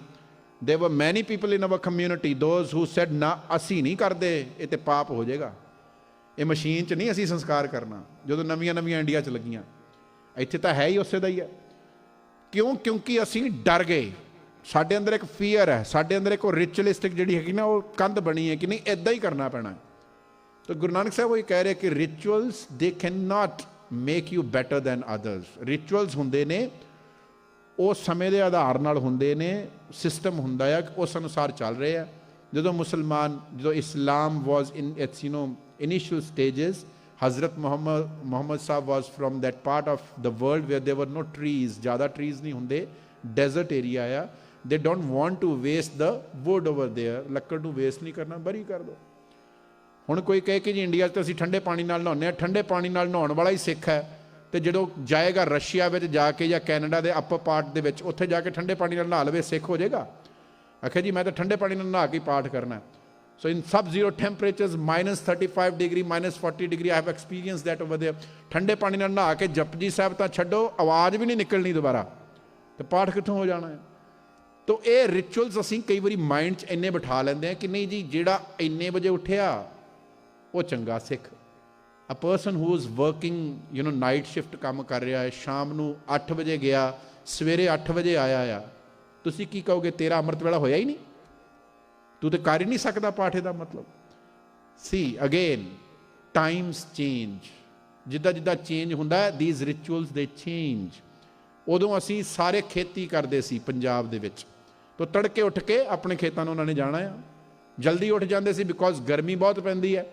they were many people in our community those who said ਨਾ, ਅਸੀਂ ਨਹੀਂ ਕਰਦੇ, ਇਹ ਤੇ ਪਾਪ ਹੋ ਜਾਏਗਾ। ਇਹ ਮਸ਼ੀਨ 'ਚ ਨਹੀਂ ਅਸੀਂ ਸੰਸਕਾਰ ਕਰਨਾ, ਜਦੋਂ ਨਵੀਆਂ ਨਵੀਆਂ ਇੰਡੀਆ 'ਚ ਲੱਗੀਆਂ। ਇੱਥੇ ਤਾਂ ਹੈ ਹੀ ਉਸੇ ਦਾ ਹੀ ਹੈ ਕਿਉਂ? ਕਿਉਂਕਿ ਅਸੀਂ ਡਰ ਗਏ। ਸਾਡੇ ਅੰਦਰ ਇੱਕ ਫੀਅਰ ਹੈ, ਸਾਡੇ ਅੰਦਰ ਇੱਕ ਰਿਚੁਅਲਿਸਟਿਕ ਜਿਹੜੀ ਹੈਗੀ ਨਾ, ਉਹ ਕੰਧ ਬਣੀ ਹੈ ਕਿ ਨਹੀਂ ਇਦਾਂ ਹੀ ਕਰਨਾ ਪੈਣਾ। ਤਾਂ ਗੁਰੂ ਨਾਨਕ ਸਾਹਿਬ ਉਹ ਇਹ ਕਹਿ ਰਹੇ ਕਿ rituals they can not make you better than others rituals ਹੁੰਦੇ ਨੇ, ਉਹ ਸਮੇਂ ਦੇ ਆਧਾਰ ਨਾਲ ਹੁੰਦੇ ਨੇ ਸਿਸਟਮ ਹੁੰਦਾ ਆ ਉਸ ਅਨੁਸਾਰ ਚੱਲ ਰਹੇ। ਆ ਜਦੋਂ ਮੁਸਲਮਾਨ, ਜਦੋਂ Islam was in its you know initial stages, Hazrat Muhammad, Muhammad Sahib was from that part of the world where there were no trees, jada trees nahi hunde, desert area aya. They don't want to waste the wood over there. ਲੱਕੜ ਨੂੰ waste ਨਹੀਂ ਕਰਨਾ, ਬਰੀ ਕਰ ਦੋ। ਹੁਣ ਕੋਈ ਕਹੇ ਕਿ ਜੀ ਇੰਡੀਆ 'ਚ ਤਾਂ ਅਸੀਂ ਠੰਡੇ ਪਾਣੀ ਨਾਲ ਨਹਾਉਂਦੇ ਆ ਠੰਡੇ ਪਾਣੀ ਨਾਲ ਨਹਾਉਣ ਵਾਲਾ ਹੀ ਸਿੱਖ ਹੈ ਤੇ ਜਦੋਂ ਜਾਏਗਾ ਰਸ਼ੀਆ ਵਿੱਚ ਜਾ ਕੇ ਜਾਂ ਕੈਨੇਡਾ ਦੇ ਅੱਪ ਪਾਰਟ ਦੇ ਵਿੱਚ ਉੱਥੇ ਜਾ ਕੇ ਠੰਡੇ ਪਾਣੀ ਨਾਲ ਨਹਾ ਲਵੇ ਸਿੱਖ ਹੋ ਜਾਏਗਾ ਆਖਿਆ ਜੀ ਮੈਂ ਤਾਂ ਠੰਡੇ ਪਾਣੀ ਨਾਲ ਨਹਾ ਕੇ ਪਾਠ ਕਰਨਾ ਹੈ So in sub-zero temperatures, minus 35 degree, minus 40 degree, I have experienced that over there. ਠੰਡੇ ਪਾਣੀ ਨਾਲ ਨਹਾ ਕੇ ਜਪਜੀ ਸਾਹਿਬ ਤਾਂ ਛੱਡੋ ਆਵਾਜ਼ ਵੀ ਨਹੀਂ ਨਿਕਲਣੀ ਦੁਬਾਰਾ ਤੇ ਪਾਠ ਕਿੱਥੋਂ ਹੋ ਜਾਣਾ ਹੈ ਤੋਂ ਇਹ ਰਿਚੁਅਲਸ ਅਸੀਂ ਕਈ ਵਾਰੀ ਮਾਈਂਡ 'ਚ ਇੰਨੇ ਬਿਠਾ ਲੈਂਦੇ ਆ ਕਿ ਨਹੀਂ ਜੀ ਜਿਹੜਾ ਇੰਨੇ ਵਜੇ ਉੱਠਿਆ ਉਹ ਚੰਗਾ Sikh a person who is working you know night shift ਕੰਮ ਕਰ ਰਿਹਾ ਹੈ ਸ਼ਾਮ ਨੂੰ 8 ਵਜੇ ਗਿਆ ਸਵੇਰੇ 8 ਵਜੇ ਆਇਆ ਆ ਤੁਸੀਂ ਕੀ ਕਹੋਗੇ ਤੇਰਾ ਅੰਮ੍ਰਿਤ ਵੇਲਾ ਹੋਇਆ ਹੀ ਨਹੀਂ ਤੂੰ ਤੇ ਕਰ ਹੀ ਨਹੀਂ ਸਕਦਾ ਪਾਠ ਦਾ ਮਤਲਬ। ਸੀ ਅਗੇਨ ਟਾਈਮਸ ਚੇਂਜ ਜਿੱਦਾਂ ਜਿੱਦਾਂ ਚੇਂਜ ਹੁੰਦਾ ਹੈ ਥੀਸ ਰਿਚੁਅਲਸ ਦੇ ਚੇਂਜ ਉਦੋਂ ਅਸੀਂ ਸਾਰੇ ਖੇਤੀ ਕਰਦੇ ਸੀ ਪੰਜਾਬ ਦੇ ਵਿੱਚ। ਤੋਂ ਤੜਕੇ ਉੱਠ ਕੇ ਆਪਣੇ ਖੇਤਾਂ ਨੂੰ ਉਹਨਾਂ ਨੇ ਜਾਣਾ ਆ। ਜਲਦੀ ਉੱਠ ਜਾਂਦੇ ਸੀ ਬਿਕੋਜ਼ ਗਰਮੀ ਬਹੁਤ ਪੈਂਦੀ ਹੈ।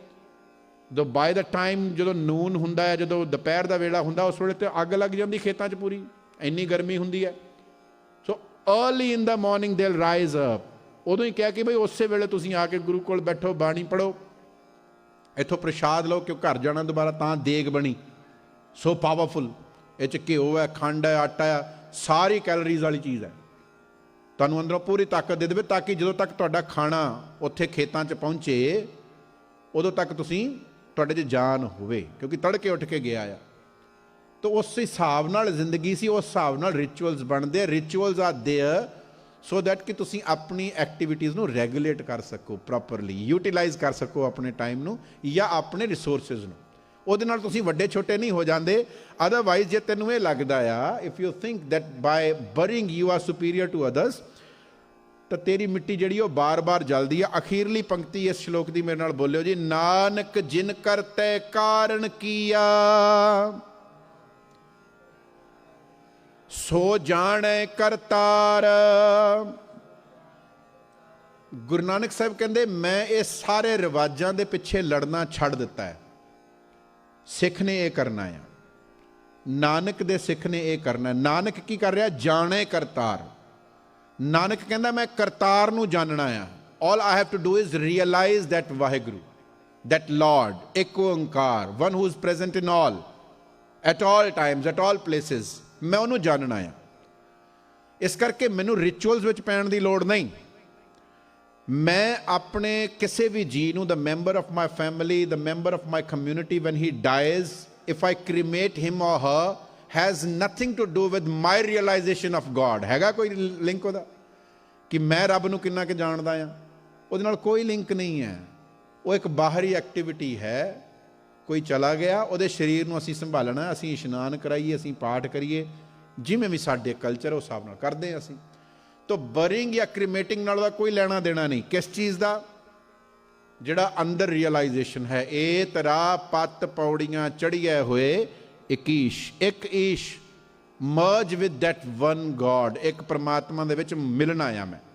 ਦੋ ਬਾਈ ਦਾ ਟਾਈਮ ਜਦੋਂ ਨੂਨ ਹੁੰਦਾ ਹੈ, ਜਦੋਂ ਦੁਪਹਿਰ ਦਾ ਵੇਲਾ ਹੁੰਦਾ, ਉਸ ਵੇਲੇ ਤੇ ਅੱਗ ਲੱਗ ਜਾਂਦੀ ਖੇਤਾਂ 'ਚ ਪੂਰੀ। ਇੰਨੀ ਗਰਮੀ ਹੁੰਦੀ ਹੈ। So early in the morning they rise up ਉਦੋਂ ਹੀ ਕਿਹਾ ਕਿ ਭਈ ਉਸੇ ਵੇਲੇ ਤੁਸੀਂ ਆ ਕੇ ਗੁਰੂ ਕੋਲ ਬੈਠੋ ਬਾਣੀ ਪੜੋ ਇੱਥੋਂ ਪ੍ਰਸ਼ਾਦ ਲਓ ਕਿਉਂ ਘਰ ਜਾਣਾ ਦੁਬਾਰਾ ਤਾਂ ਦੇਗ ਬਣੀ ਸੋ ਪਾਵਰਫੁਲ ਇਹ ਚ ਘਿਓ ਹੈ ਖੰਡ ਹੈ ਆਟਾ ਹੈ ਸਾਰੀ ਕੈਲਰੀਜ਼ ਵਾਲੀ ਚੀਜ਼ ਹੈ ਤੁਹਾਨੂੰ ਅੰਦਰੋਂ ਪੂਰੀ ਤਾਕਤ ਦੇ ਦੇਵੇ ਤਾਂ ਕਿ ਜਦੋਂ ਤੱਕ ਤੁਹਾਡਾ ਖਾਣਾ ਉੱਥੇ ਖੇਤਾਂ 'ਚ ਪਹੁੰਚੇ ਉਦੋਂ ਤੱਕ ਤੁਸੀਂ ਤੁਹਾਡੇ 'ਚ ਜਾਨ ਹੋਵੇ ਕਿਉਂਕਿ ਤੜਕੇ ਉੱਠ ਕੇ ਗਿਆ ਆ ਤਾਂ ਉਸ ਹਿਸਾਬ ਨਾਲ ਜ਼ਿੰਦਗੀ ਸੀ ਉਸ ਹਿਸਾਬ ਨਾਲ ਰਿਚੁਅਲਸ ਬਣਦੇ ਆ rituals are there so that ਕਿ ਤੁਸੀਂ ਆਪਣੀ ਐਕਟੀਵਿਟੀਜ਼ ਨੂੰ ਰੈਗੂਲੇਟ ਕਰ ਸਕੋ ਪ੍ਰੋਪਰਲੀ ਯੂਟਿਲਾਈਜ਼ ਕਰ ਸਕੋ ਆਪਣੇ ਟਾਈਮ ਨੂੰ ਜਾਂ ਆਪਣੇ ਰਿਸੋਰਸਸ ਨੂੰ ਉਹਦੇ ਨਾਲ ਤੁਸੀਂ ਵੱਡੇ ਛੋਟੇ ਨਹੀਂ ਹੋ ਜਾਂਦੇ ਅਦਰਵਾਈਜ਼ ਜੇ ਤੈਨੂੰ ਇਹ ਲੱਗਦਾ ਆ if you think that by burying you are superior to others ਤਾਂ ਤੇਰੀ ਮਿੱਟੀ ਜਿਹੜੀ ਉਹ ਬਾਰ-ਬਾਰ ਜਲਦੀ ਆ ਅਖੀਰਲੀ ਪੰਕਤੀ ਇਸ ਸ਼ਲੋਕ ਦੀ ਮੇਰੇ ਨਾਲ ਬੋਲਿਓ ਜੀ ਨਾਨਕ ਜਿਨ ਕਰਤੈ ਕਾਰਨ ਕੀਆ ਸੋ ਜਾਣੈ ਕਰਤਾਰ ਗੁਰੂ ਨਾਨਕ ਸਾਹਿਬ ਕਹਿੰਦੇ, ਮੈਂ ਇਹ ਸਾਰੇ ਰਿਵਾਜਾਂ ਦੇ ਪਿੱਛੇ ਲੜਨਾ ਛੱਡ ਦਿੱਤਾ ਹੈ। ਸਿੱਖ ਨੇ ਇਹ ਕਰਨਾ ਆ। ਨਾਨਕ ਦੇ ਸਿੱਖ ਨੇ ਇਹ ਕਰਨਾ ਨਾਨਕ ਕੀ ਕਰ ਰਿਹਾ? ਜਾਣੇ ਕਰਤਾਰ ਨਾਨਕ ਕਹਿੰਦਾ, ਮੈਂ ਕਰਤਾਰ ਨੂੰ ਜਾਣਨਾ ਆ। All i have to do is realize that Waheguru, that lord ਇੱਕ ਓੰਕਾਰ, one who is present in all, at all times, at all places ਮੈਂ ਉਹਨੂੰ ਜਾਣਨਾ ਆ ਇਸ ਕਰਕੇ ਮੈਨੂੰ ਰਿਚੁਅਲਸ ਵਿੱਚ ਪੈਣ ਦੀ ਲੋੜ ਨਹੀਂ ਮੈਂ ਆਪਣੇ ਕਿਸੇ ਵੀ ਜੀ ਨੂੰ the member of my family the member of my community when he dies if I cremate him or her has nothing to do with my realization of God ਹੈਗਾ ਕੋਈ ਲਿੰਕ ਉਹਦਾ ਕਿ ਮੈਂ ਰੱਬ ਨੂੰ ਕਿੰਨਾ ਕਿ ਜਾਣਦਾ ਆ ਉਹਦੇ ਨਾਲ ਕੋਈ ਲਿੰਕ ਨਹੀਂ ਹੈ ਉਹ ਇੱਕ ਬਾਹਰੀ ਐਕਟੀਵਿਟੀ ਹੈ ਕੋਈ ਚਲਾ ਗਿਆ, ਉਹਦੇ ਸਰੀਰ ਨੂੰ ਅਸੀਂ ਸੰਭਾਲਣਾ, ਅਸੀਂ ਇਸ਼ਨਾਨ ਕਰਾਈਏ, ਅਸੀਂ ਪਾਠ ਕਰੀਏ, ਜਿਵੇਂ ਵੀ ਸਾਡੇ ਕਲਚਰ ਉਹ ਹਿਸਾਬ ਨਾਲ ਕਰਦੇ ਹਾਂ ਅਸੀਂ। ਤੋ ਬਰਿੰਗ ਜਾਂ ਕ੍ਰੀਮੇਟਿੰਗ ਨਾਲ ਉਹਦਾ ਕੋਈ ਲੈਣਾ ਦੇਣਾ ਨਹੀਂ। ਕਿਸ ਚੀਜ਼ ਦਾ? ਜਿਹੜਾ ਅੰਦਰ ਰਿਅਲਾਈਜੇਸ਼ਨ ਹੈ। ਇਹ ਤਰਾ ਪੱਤ ਪੌੜੀਆਂ ਚੜੀਏ ਹੋਏ ਇਕੀਸ਼ ਇੱਕ ਈਸ਼ merge with that one God ਇੱਕ ਪ੍ਰਮਾਤਮਾ ਦੇ ਵਿੱਚ ਮਿਲਣਾ ਆ ਮੈਂ।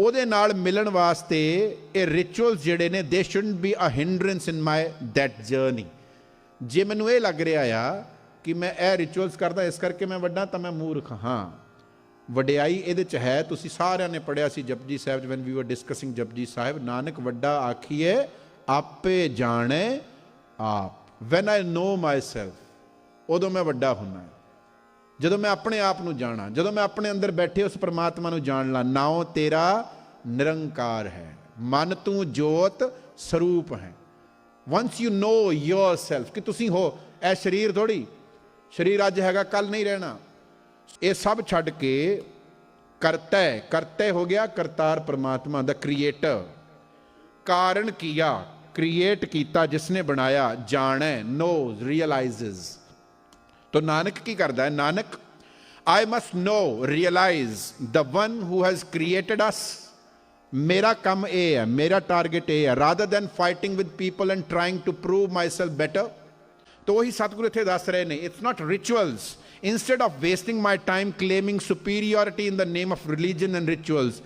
ਉਹਦੇ ਨਾਲ ਮਿਲਣ ਵਾਸਤੇ ਇਹ ਰਿਚੁਅਲਸ ਜਿਹੜੇ ਨੇ they shouldn't be a hindrance in my that journey ਜੇ ਮੈਨੂੰ ਇਹ ਲੱਗ ਰਿਹਾ ਆ ਕਿ ਮੈਂ ਇਹ ਰਿਚੁਅਲਸ ਕਰਦਾ, ਇਸ ਕਰਕੇ ਮੈਂ ਵੱਡਾ, ਤਾਂ ਮੈਂ ਮੂਰਖ ਹਾਂ। ਵਡਿਆਈ ਇਹਦੇ ਚ ਹੈ, ਤੁਸੀਂ ਸਾਰਿਆਂ ਨੇ ਪੜਿਆ ਸੀ ਜਪਜੀ ਸਾਹਿਬ ਵੈਨ ਵੀ ਵਰ ਡਿਸਕਸਿੰਗ ਜਪਜੀ ਸਾਹਿਬ, ਨਾਨਕ ਵੱਡਾ ਆਖੀਏ ਆਪੇ ਜਾਣੇ ਆਪ। ਵੈਨ ਆਈ ਨੋ ਮਾਈਸੈਲਫ ਉਦੋਂ ਮੈਂ ਵੱਡਾ ਹੁੰਨਾ ਜਦੋਂ ਮੈਂ ਆਪਣੇ ਆਪ ਨੂੰ ਜਾਣਾ, ਜਦੋਂ ਮੈਂ ਆਪਣੇ ਅੰਦਰ ਬੈਠੇ ਉਸ ਪਰਮਾਤਮਾ ਨੂੰ ਜਾਣ ਲਾ, ਨਾਉ ਤੇਰਾ ਨਿਰੰਕਾਰ ਹੈ। ਮਨ ਤੂੰ ਜੋਤ ਸਰੂਪ ਹੈ। ਵਾਂਸ ਯੂ ਨੋ yourself ਕਿ ਤੁਸੀਂ ਹੋ, ਇਹ ਸਰੀਰ ਥੋੜੀ ਸਰੀਰ ਅੱਜ ਹੈਗਾ ਕੱਲ ਨਹੀਂ ਰਹਿਣਾ। ਇਹ ਸਭ ਛੱਡ ਕੇ ਕਰਤਾ ਹੈ, ਕਰਤਾ ਹੋ ਗਿਆ ਕਰਤਾਰ ਪਰਮਾਤਮਾ ਦਾ ਕ੍ਰੀਏਟਰ ਕਾਰਨ ਕੀਆ ਕ੍ਰੀਏਟ ਕੀਤਾ ਜਿਸ ਨੇ ਬਣਾਇਆ, ਜਾਣੈ ਨੋਜ਼ ਰਿਅਲਾਈਜ਼ਸ ਤੋ ਨਾਨਕ ਕੀ ਕਰਦਾ ਹੈ Nanak I must know realize the one who has created us ਮੇਰਾ ਕੰਮ ਇਹ ਹੈ ਮੇਰਾ ਟਾਰਗੇਟ ਇਹ ਹੈ rather than fighting with people and trying to prove myself better ਤੋ ਉਹੀ ਸਤਿਗੁਰੂ ਇੱਥੇ ਦੱਸ ਰਹੇ ਨੇ it's not rituals instead of wasting my time claiming superiority in the name of religion and rituals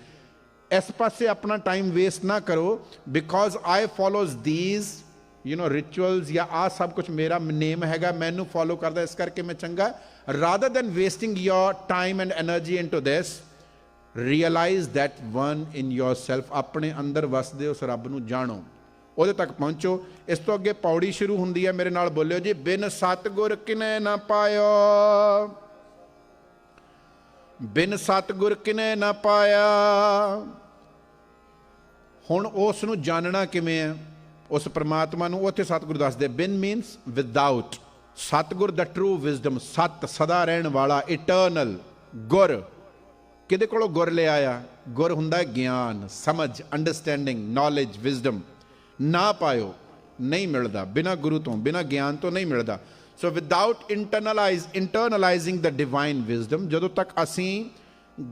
ਇਸ ਪਾਸੇ ਆਪਣਾ ਟਾਈਮ ਵੇਸਟ ਨਾ ਕਰੋ because I follows these you know rituals ਜਾਂ ਆ ਸਭ ਕੁਝ ਮੇਰਾ ਨੇਮ ਹੈਗਾ ਮੈਨੂੰ ਫੋਲੋ ਕਰਦਾ ਇਸ ਕਰਕੇ ਮੈਂ ਚੰਗਾ rather than wasting your time and energy into this realize that one in yourself ਆਪਣੇ ਅੰਦਰ ਵਸਦੇ ਉਸ ਰੱਬ ਨੂੰ ਜਾਣੋ ਉਹਦੇ ਤੱਕ ਪਹੁੰਚੋ ਇਸ ਤੋਂ ਅੱਗੇ ਪੌੜੀ ਸ਼ੁਰੂ ਹੁੰਦੀ ਹੈ ਮੇਰੇ ਨਾਲ ਬੋਲਿਓ ਜੀ ਬਿਨ ਸਤਗੁਰ ਕਿਨੇ ਨਾ ਪਾਇਓ ਬਿਨ ਸਤਗੁਰ ਕਿਨੇ ਨਾ ਪਾਇਆ ਹੁਣ ਉਸ ਨੂੰ ਜਾਣਨਾ ਕਿਵੇਂ ਹੈ ਉਸ ਪ੍ਰਮਾਤਮਾ ਨੂੰ ਉੱਥੇ ਸਤਿਗੁਰ ਦੱਸਦੇ ਬਿਨ ਮੀਨਸ ਵਿਦਆਊਟ ਸਤਿਗੁਰ ਦਾ ਟਰੂ ਵਿਜ਼ਡਮ ਸਤ ਸਦਾ ਰਹਿਣ ਵਾਲਾ ਇਟਰਨਲ ਗੁਰ। ਕਿਹਦੇ ਕੋਲੋਂ ਗੁਰ ਲਿਆ ਆ? ਗੁਰ ਹੁੰਦਾ ਗਿਆਨ, ਸਮਝ ਅੰਡਰਸਟੈਂਡਿੰਗ ਨੌਲੇਜ ਵਿਜ਼ਡਮ ਨਾ ਪਾਇਓ, ਨਹੀਂ ਮਿਲਦਾ। ਬਿਨਾ ਗੁਰੂ ਤੋਂ, ਬਿਨਾ ਗਿਆਨ ਤੋਂ ਨਹੀਂ ਮਿਲਦਾ। So without internalize internalizing the divine wisdom ਜਦੋਂ ਤੱਕ ਅਸੀਂ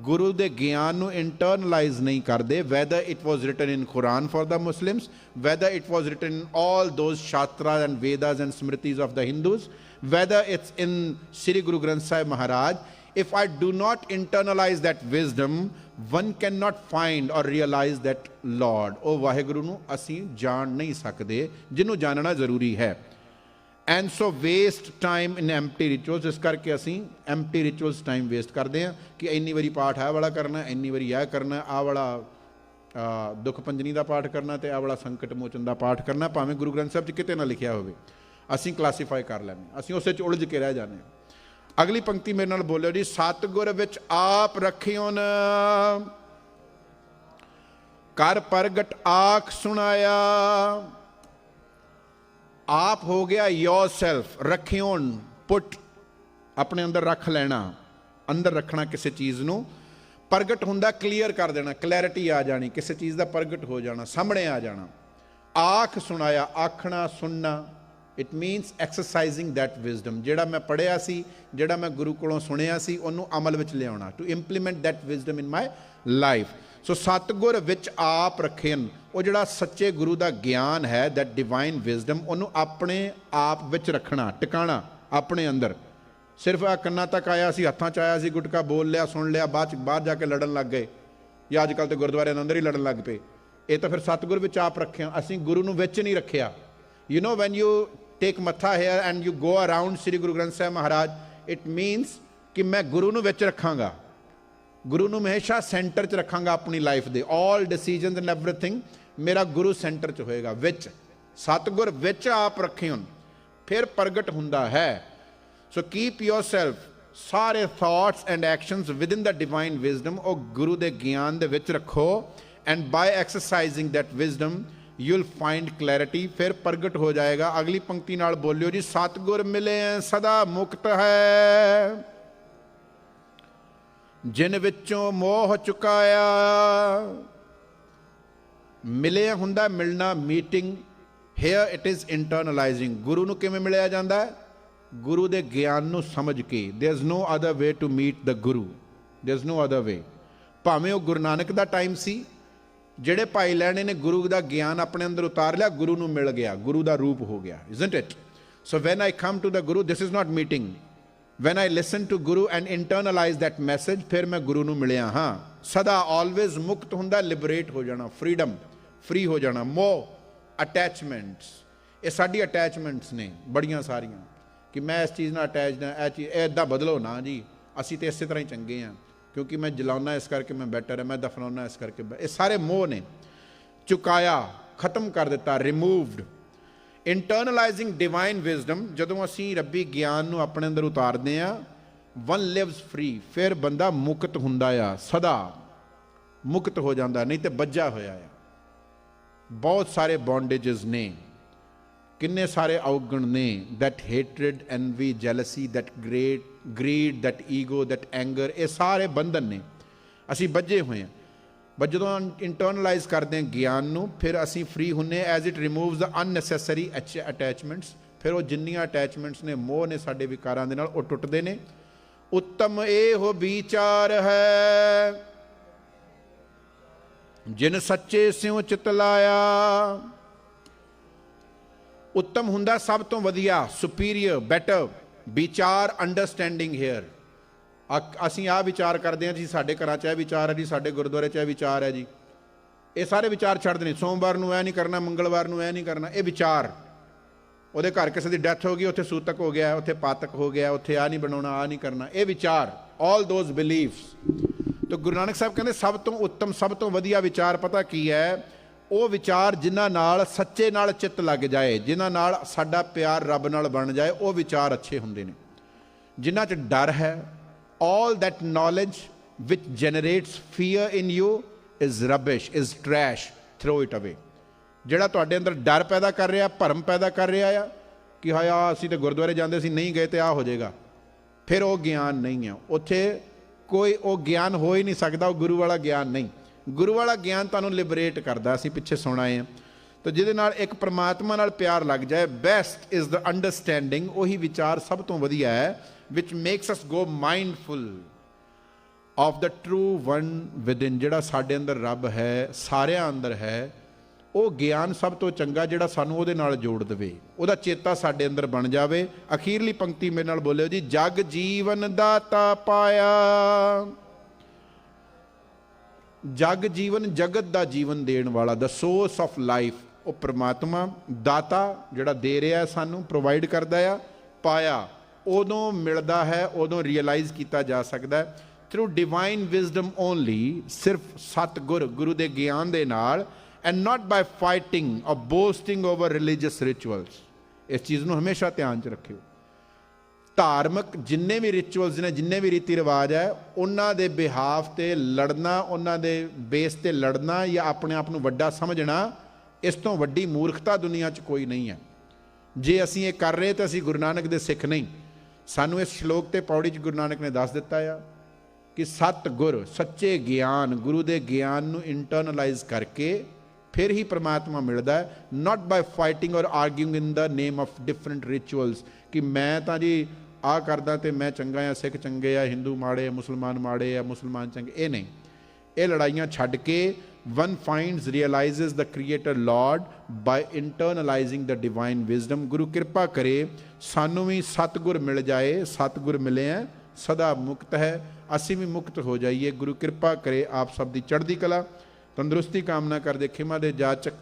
ਗੁਰੂ ਦੇ ਗਿਆਨ ਨੂੰ ਇੰਟਰਨਲਾਈਜ਼ ਨਹੀਂ ਕਰਦੇ whether it was written in Quran for the Muslims whether it was written in all those Shastra and Vedas and Smritis of the Hindus whether it's in Shri Guru Granth Sahib Maharaj if I do not internalize that wisdom, one cannot find or realize that Lord. ਉਹ ਵਾਹਿਗੁਰੂ ਨੂੰ ਅਸੀਂ ਜਾਣ ਨਹੀਂ ਸਕਦੇ ਜਿਹਨੂੰ ਜਾਣਨਾ ਜ਼ਰੂਰੀ ਹੈ and so waste time in empty rituals ਇਸ ਕਰਕੇ ਅਸੀਂ ਐਮਪਟੀ ਰਿਚੁਅਲਸ ਟਾਈਮ ਵੇਸਟ ਕਰਦੇ ਹਾਂ ਕਿ ਇੰਨੀ ਵਾਰੀ ਪਾਠ ਆ ਵਾਲਾ ਕਰਨਾ ਇੰਨੀ ਵਾਰੀ ਇਹ ਕਰਨਾ ਆ ਵਾਲਾ ਦੁੱਖ ਪੰਜਨੀ ਦਾ ਪਾਠ ਕਰਨਾ ਤੇ ਆ ਵਾਲਾ ਸੰਕਟ ਮੋਚਨ ਦਾ ਪਾਠ ਕਰਨਾ ਭਾਵੇਂ ਗੁਰੂ ਗ੍ਰੰਥ ਸਾਹਿਬ 'ਚ ਕਿਤੇ ਨਾ ਲਿਖਿਆ ਹੋਵੇ ਅਸੀਂ ਕਲਾਸੀਫਾਈ ਕਰ ਲੈਂਦੇ ਹਾਂ। ਅਸੀਂ ਉਸੇ 'ਚ ਉਲਝ ਕੇ ਰਹਿ ਜਾਂਦੇ ਹਾਂ। ਅਗਲੀ ਪੰਕਤੀ ਮੇਰੇ ਨਾਲ ਬੋਲਿਓ ਜੀ, ਸਤਿਗੁਰ ਵਿੱਚ ਆਪ ਰੱਖਿਓ ਨਾ। ਕਰ ਪ੍ਰਗਟ ਆਖ ਸੁਣਾਇਆ। ਆਪ ਹੋ ਗਿਆ ਯੋਰ ਸੈਲਫ ਰੱਖਿਓਨ ਪੁੱਟ, ਆਪਣੇ ਅੰਦਰ ਰੱਖ ਲੈਣਾ, ਅੰਦਰ ਰੱਖਣਾ ਕਿਸੇ ਚੀਜ਼ ਨੂੰ, ਪ੍ਰਗਟ ਹੁੰਦਾ ਕਲੀਅਰ ਕਰ ਦੇਣਾ ਕਲੈਰਿਟੀ ਆ ਜਾਣੀ, ਕਿਸੇ ਚੀਜ਼ ਦਾ ਪ੍ਰਗਟ ਹੋ ਜਾਣਾ, ਸਾਹਮਣੇ ਆ ਜਾਣਾ। ਆਖ ਸੁਣਾਇਆ, ਆਖਣਾ, ਸੁਣਨਾ it means exercising that wisdom ਜਿਹੜਾ ਮੈਂ ਪੜਿਆ ਸੀ ਜਿਹੜਾ ਮੈਂ ਗੁਰੂ ਕੋਲੋਂ ਸੁਣਿਆ ਸੀ ਉਹਨੂੰ ਅਮਲ ਵਿੱਚ ਲਿਆਉਣਾ to implement that wisdom in my life so ਸਤਗੁਰ ਵਿੱਚ ਆਪ ਰੱਖੇਨ ਉਹ ਜਿਹੜਾ ਸੱਚੇ ਗੁਰੂ ਦਾ ਗਿਆਨ ਹੈ that ਡਿਵਾਈਨ ਵਿਜ਼ਡਮ ਉਹਨੂੰ ਆਪਣੇ ਆਪ ਵਿੱਚ ਰੱਖਣਾ ਟਿਕਾਣਾ ਆਪਣੇ ਅੰਦਰ ਸਿਰਫ ਆ ਕੰਨਾਂ ਤੱਕ ਆਇਆ ਸੀ ਹੱਥਾਂ 'ਚ ਆਇਆ ਸੀ ਗੁਟਕਾ ਬੋਲ ਲਿਆ ਸੁਣ ਲਿਆ ਬਾਅਦ ਚ ਬਾਹਰ ਜਾ ਕੇ ਲੜਨ ਲੱਗ ਗਏ ਜਾਂ ਅੱਜ ਕੱਲ੍ਹ ਤੇ ਗੁਰਦੁਆਰਿਆਂ ਦੇ ਅੰਦਰ ਹੀ ਲੜਨ ਲੱਗ ਪਏ ਇਹ ਤਾਂ ਫਿਰ ਸਤਿਗੁਰ ਵਿੱਚ ਆਪ ਰੱਖਿਆ ਅਸੀਂ ਗੁਰੂ ਨੂੰ ਵਿੱਚ ਨਹੀਂ ਰੱਖਿਆ you know when you take matha here and you go around Shri Guru Granth Sahib Maharaj it means ਕਿ ਮੈਂ ਗੁਰੂ ਨੂੰ ਵਿੱਚ ਰੱਖਾਂਗਾ ਗੁਰੂ ਨੂੰ ਹਮੇਸ਼ਾ ਸੈਂਟਰ 'ਚ ਰੱਖਾਂਗਾ ਆਪਣੀ ਲਾਈਫ ਦੇ 올 ਡਿਸੀਜਨਸ ਐਂਡ ਐਵਰੀਥਿੰਗ ਮੇਰਾ ਗੁਰੂ ਸੈਂਟਰ 'ਚ ਹੋਏਗਾ ਵਿੱਚ ਸਤਿਗੁਰ ਵਿੱਚ ਆਪ ਰੱਖੇ ਰੱਖਿਓ ਫਿਰ ਪ੍ਰਗਟ ਹੁੰਦਾ ਹੈ ਸੋ ਕੀਪ yourself ਸਾਰੇ thoughts and actions within the divine wisdom ਉਹ ਗੁਰੂ ਦੇ ਗਿਆਨ ਦੇ ਵਿੱਚ ਰੱਖੋ and by exercising that wisdom you'll find clarity ਫਿਰ ਪ੍ਰਗਟ ਹੋ ਜਾਏਗਾ। ਅਗਲੀ ਪੰਕਤੀ ਨਾਲ ਬੋਲਿਓ ਜੀ, ਸਤਗੁਰ ਮਿਲੇ ਸਦਾ ਮੁਕਤ ਹੈ। ਜਿਨ ਵਿੱਚੋਂ ਮੋਹ ਚੁਕਾਇਆ ਮਿਲੇ ਹੁੰਦਾ ਮਿਲਣਾ meeting here it is internalizing ਗੁਰੂ ਨੂੰ ਕਿਵੇਂ ਮਿਲਿਆ ਜਾਂਦਾ ਗੁਰੂ ਦੇ ਗਿਆਨ ਨੂੰ ਸਮਝ ਕੇ। There is no other way to meet the Guru. There is no other way ਭਾਵੇਂ ਉਹ ਗੁਰੂ ਨਾਨਕ ਦਾ ਟਾਈਮ ਸੀ ਜਿਹੜੇ ਭਾਈ ਲੈਣੇ ਨੇ, ਗੁਰੂ ਦਾ ਗਿਆਨ ਆਪਣੇ ਅੰਦਰ ਉਤਾਰ ਲਿਆ, ਗੁਰੂ ਨੂੰ ਮਿਲ ਗਿਆ, ਗੁਰੂ ਦਾ ਰੂਪ ਹੋ ਗਿਆ isn't it so when I come to the Guru this is not meeting when I listen to Guru and internalize that message ਫਿਰ ਮੈਂ ਗੁਰੂ ਨੂੰ ਮਿਲਿਆ, ਹਾਂ। ਸਦਾ ਆਲਵੇਜ਼ ਮੁਕਤ ਹੁੰਦਾ ਲਿਬਰੇਟ ਹੋ ਜਾਣਾ ਫਰੀडम ਫ੍ਰੀ ਹੋ ਜਾਣਾ ਮੋਹ ਅਟੈਚਮੈਂਟਸ ਇਹ ਸਾਡੀ ਅਟੈਚਮੈਂਟਸ ਨੇ, ਬੜੀਆਂ ਸਾਰੀਆਂ। ਕਿ ਮੈਂ ਇਸ ਚੀਜ਼ ਨਾਲ ਅਟੈਚਡ ਹਾਂ, ਇਹ ਚੀਜ਼, ਇਹ ਇਦਾਂ ਬਦਲੋ ਨਾ ਜੀ, ਅਸੀਂ ਤੇ ਇਸੇ ਤਰ੍ਹਾਂ ਹੀ ਚੰਗੇ ਹਾਂ। ਕਿਉਂਕਿ ਮੈਂ ਜਲਾਉਣਾ ਇਸ ਕਰਕੇ ਮੈਂ ਬੈਟਰ ਹਾਂ ਮੈਂ ਦਫਨਾਉਣਾ ਇਸ ਕਰਕੇ ਇਹ ਸਾਰੇ ਮੋਹ ਨੇ ਚੁਕਾਇਆ ਖਤਮ ਕਰ ਦਿੱਤਾ ਰਿਮੂਵਡ ਇੰਟਰਨਲਾਈਜ਼ਿੰਗ ਡਿਵਾਈਨ ਵਿਜ਼ਡਮ ਜਦੋਂ ਅਸੀਂ ਰੱਬੀ ਗਿਆਨ ਨੂੰ ਆਪਣੇ ਅੰਦਰ ਉਤਾਰਦੇ ਆ ਵਨ ਲਿਵਸ ਫ੍ਰੀ ਫਿਰ ਬੰਦਾ ਮੁਕਤ ਹੁੰਦਾ ਆ ਸਦਾ ਮੁਕਤ ਹੋ ਜਾਂਦਾ ਨਹੀਂ ਤੇ ਬੱਜਾ ਹੋਇਆ ਆ ਬਹੁਤ ਸਾਰੇ ਬੌਂਡੇजेस ਨੇ ਕਿੰਨੇ ਸਾਰੇ ਔਗਣ ਨੇ that hatred, envy, jealousy, that great, greed, that ego, that anger, ਇਹ ਸਾਰੇ ਬੰਧਨ ਨੇ। ਅਸੀਂ ਬੱਝੇ ਹੋਏ ਹਾਂ। ਬਟ ਜਦੋਂ ਇੰਟਰਨਲਾਈਜ਼ ਕਰਦੇ ਹਾਂ ਗਿਆਨ ਨੂੰ, ਫਿਰ ਅਸੀਂ ਫ੍ਰੀ ਹੁੰਨੇ as it removes the unnecessary attachments ਫਿਰ ਉਹ ਜਿੰਨੀਆਂ ਅਟੈਚਮੈਂਟਸ ਨੇ, ਮੋਹ ਨੇ ਸਾਡੇ ਵਿਕਾਰਾਂ ਦੇ ਨਾਲ, ਉਹ ਟੁੱਟਦੇ ਨੇ। ਉੱਤਮ ਇਹ ਇਹੋ ਵਿਚਾਰ ਹੈ। ਜਿਨ ਸੱਚੇ ਸਿਉ ਚਿਤ ਲਾਇਆ ਉੱਤਮ ਹੁੰਦਾ, ਸਭ ਤੋਂ ਵਧੀਆ ਸੁਪੀਰੀਅਰ ਬੈਟਰ ਵਿਚਾਰ ਅੰਡਰਸਟੈਂਡਿੰਗ ਹੇਅਰ ਅਸੀਂ ਆ ਵਿਚਾਰ ਕਰਦੇ ਹਾਂ ਜੀ, ਸਾਡੇ ਘਰਾਂ 'ਚ ਇਹ ਵਿਚਾਰ ਹੈ ਜੀ, ਸਾਡੇ ਗੁਰਦੁਆਰੇ 'ਚ ਇਹ ਵਿਚਾਰ ਹੈ ਜੀ। ਇਹ ਸਾਰੇ ਵਿਚਾਰ ਛੱਡਦੇ ਨੇ, ਸੋਮਵਾਰ ਨੂੰ ਇਹ ਨਹੀਂ ਕਰਨਾ, ਮੰਗਲਵਾਰ ਨੂੰ ਇਹ ਨਹੀਂ ਕਰਨਾ, ਇਹ ਵਿਚਾਰ। ਉਹਦੇ ਘਰ ਕਿਸੇ ਦੀ ਡੈਥ ਹੋ ਗਈ, ਉੱਥੇ ਸੂਤਕ ਹੋ ਗਿਆ, ਉੱਥੇ ਪਾਤਕ ਹੋ ਗਿਆ, ਉੱਥੇ ਆ ਨਹੀਂ ਬਣਾਉਣਾ ਆ ਨਹੀਂ ਕਰਨਾ, ਇਹ ਵਿਚਾਰ ਆਲ ਦੋਜ਼ ਬਿਲੀਫਸ ਤਾਂ ਗੁਰੂ ਨਾਨਕ ਸਾਹਿਬ ਕਹਿੰਦੇ, ਸਭ ਤੋਂ ਉੱਤਮ, ਸਭ ਤੋਂ ਵਧੀਆ ਵਿਚਾਰ ਪਤਾ ਕੀ ਹੈ? ਉਹ ਵਿਚਾਰ ਜਿਨ੍ਹਾਂ ਨਾਲ ਸੱਚੇ ਨਾਲ ਚਿੱਤ ਲੱਗ ਜਾਏ, ਜਿਨ੍ਹਾਂ ਨਾਲ ਸਾਡਾ ਪਿਆਰ ਰੱਬ ਨਾਲ ਬਣ ਜਾਏ, ਉਹ ਵਿਚਾਰ ਅੱਛੇ ਹੁੰਦੇ ਨੇ। ਜਿਨ੍ਹਾਂ 'ਚ ਡਰ ਹੈ, all that knowledge which generates fear in you is rubbish, is trash, throw it away ਜਿਹੜਾ ਤੁਹਾਡੇ ਅੰਦਰ ਡਰ ਪੈਦਾ ਕਰ ਰਿਹਾ, ਭਰਮ ਪੈਦਾ ਕਰ ਰਿਹਾ ਆ, ਕਿ ਹਾਇਆ ਅਸੀਂ ਤੇ ਗੁਰਦੁਆਰੇ ਜਾਂਦੇ ਸੀ, ਨਹੀਂ ਗਏ ਤੇ ਆ ਹੋ ਜਾਏਗਾ। ਫਿਰ ਉਹ ਗਿਆਨ ਨਹੀਂ ਆ। ਉੱਥੇ ਕੋਈ ਉਹ ਗਿਆਨ ਹੋ ਹੀ ਨਹੀਂ ਸਕਦਾ, ਉਹ ਗੁਰੂ ਵਾਲਾ ਗਿਆਨ ਨਹੀਂ। ਗੁਰੂ ਵਾਲਾ ਗਿਆਨ ਤੁਹਾਨੂੰ ਲਿਬਰੇਟ ਕਰਦਾ, ਅਸੀਂ ਪਿੱਛੇ ਸੁਣਾ ਆਏ ਹਾਂ। ਤਾਂ ਜਿਹਦੇ ਨਾਲ ਇੱਕ ਪ੍ਰਮਾਤਮਾ ਨਾਲ ਪਿਆਰ ਲੱਗ ਜਾਏ ਬੈਸਟ ਇਜ਼ ਦਾ ਅੰਡਰਸਟੈਂਡਿੰਗ ਉਹੀ ਵਿਚਾਰ ਸਭ ਤੋਂ ਵਧੀਆ ਹੈ, which makes us go mindful of the true one within, ਜਿਹੜਾ ਸਾਡੇ ਅੰਦਰ ਰੱਬ ਹੈ, ਸਾਰਿਆਂ ਅੰਦਰ ਹੈ, ਉਹ ਗਿਆਨ ਸਭ ਤੋਂ ਚੰਗਾ ਜਿਹੜਾ ਸਾਨੂੰ ਉਹਦੇ ਨਾਲ ਜੋੜ ਦੇਵੇ। ਉਹਦਾ ਚੇਤਾ ਸਾਡੇ ਅੰਦਰ ਬਣ ਜਾਵੇ। ਅਖੀਰਲੀ ਪੰਕਤੀ ਮੇਰੇ ਨਾਲ ਬੋਲਿਓ ਜੀ, ਜਗ ਜੀਵਨ ਦਾਤਾ ਪਾਇਆ। ਜਗ ਜੀਵਨ ਜਗਤ ਦਾ ਜੀਵਨ ਦੇਣ ਵਾਲਾ ਦਾ ਸੋਰਸ ਆਫ ਲਾਈਫ ਉਹ ਪ੍ਰਮਾਤਮਾ, ਦਾਤਾ ਜਿਹੜਾ ਦੇ ਰਿਹਾ ਸਾਨੂੰ ਪ੍ਰੋਵਾਈਡ ਕਰਦਾ ਆ, ਪਾਇਆ। ਉਦੋਂ ਮਿਲਦਾ ਹੈ, ਉਦੋਂ ਰਿਅਲਾਈਜ਼ ਕੀਤਾ ਜਾ ਸਕਦਾ ਹੈ। ਥਰੂ ਡਿਵਾਈਨ ਵਿਜ਼ਡਮ ਓਨਲੀ ਸਿਰਫ ਸਤਗੁਰ, ਗੁਰੂ ਦੇ ਗਿਆਨ ਦੇ ਨਾਲ and not by fighting or boasting over religious rituals ਇਸ ਚੀਜ਼ ਨੂੰ ਹਮੇਸ਼ਾ ਧਿਆਨ 'ਚ ਰੱਖਿਓ। ਧਾਰਮਿਕ ਜਿੰਨੇ ਵੀ ਰਿਚੁਅਲਸ ਨੇ, ਜਿੰਨੇ ਵੀ ਰੀਤੀ ਰਿਵਾਜ ਹੈ, ਉਹਨਾਂ ਦੇ ਬਿਹਾਫ ਤੇ ਲੜਨਾ, ਉਹਨਾਂ ਦੇ ਬੇਸ ਤੇ ਲੜਨਾ ਜਾਂ ਆਪਣੇ ਆਪ ਨੂੰ ਵੱਡਾ ਸਮਝਣਾ, ਇਸ ਤੋਂ ਵੱਡੀ ਮੂਰਖਤਾ ਦੁਨੀਆ 'ਚ ਕੋਈ ਨਹੀਂ ਹੈ। ਜੇ ਅਸੀਂ ਇਹ ਕਰ ਰਹੇ ਤਾਂ ਅਸੀਂ ਗੁਰੂ ਨਾਨਕ ਦੇ ਸਿੱਖ ਨਹੀਂ। ਸਾਨੂੰ ਇਸ ਸ਼ਲੋਕ ਤੇ ਪੌੜੀ 'ਚ ਗੁਰੂ ਨਾਨਕ ਨੇ ਦੱਸ ਦਿੱਤਾ ਆ ਕਿ ਸਤ ਗੁਰ ਸੱਚੇ ਗਿਆਨ, ਗੁਰੂ ਦੇ ਗਿਆਨ ਨੂੰ ਇੰਟਰਨਲਾਈਜ਼ ਕਰਕੇ ਫਿਰ ਹੀ ਪ੍ਰਮਾਤਮਾ ਮਿਲਦਾ ਹੈ not by fighting or arguing in the name of different rituals ਕਿ ਮੈਂ ਤਾਂ ਜੀ ਆ ਕਰਦਾ ਤੇ ਮੈਂ ਚੰਗਾ ਆ, ਸਿੱਖ ਚੰਗੇ ਆ, ਹਿੰਦੂ ਮਾੜੇ ਆ, ਮੁਸਲਮਾਨ ਮਾੜੇ ਆ, ਮੁਸਲਮਾਨ ਚੰਗੇ, ਇਹ ਨਹੀਂ। ਇਹ ਲੜਾਈਆਂ ਛੱਡ ਕੇ one finds, realizes the creator lord by internalizing the divine wisdom. ਗੁਰੂ ਕਿਰਪਾ ਕਰੇ ਸਾਨੂੰ ਵੀ ਸਤਗੁਰ ਮਿਲ ਜਾਏ ਸਤਗੁਰ ਮਿਲੇ ਆ ਸਦਾ ਮੁਕਤ ਹੈ ਅਸੀਂ ਵੀ ਮੁਕਤ ਹੋ ਜਾਈਏ ਗੁਰੂ ਕਿਰਪਾ ਕਰੇ ਆਪ ਸਭ ਦੀ ਚੜ੍ਹਦੀ ਕਲਾ ਤੰਦਰੁਸਤੀ ਕਾਮਨਾ ਕਰਦੇ ਖਿਮਾ ਦੇ ਜਾਚਕ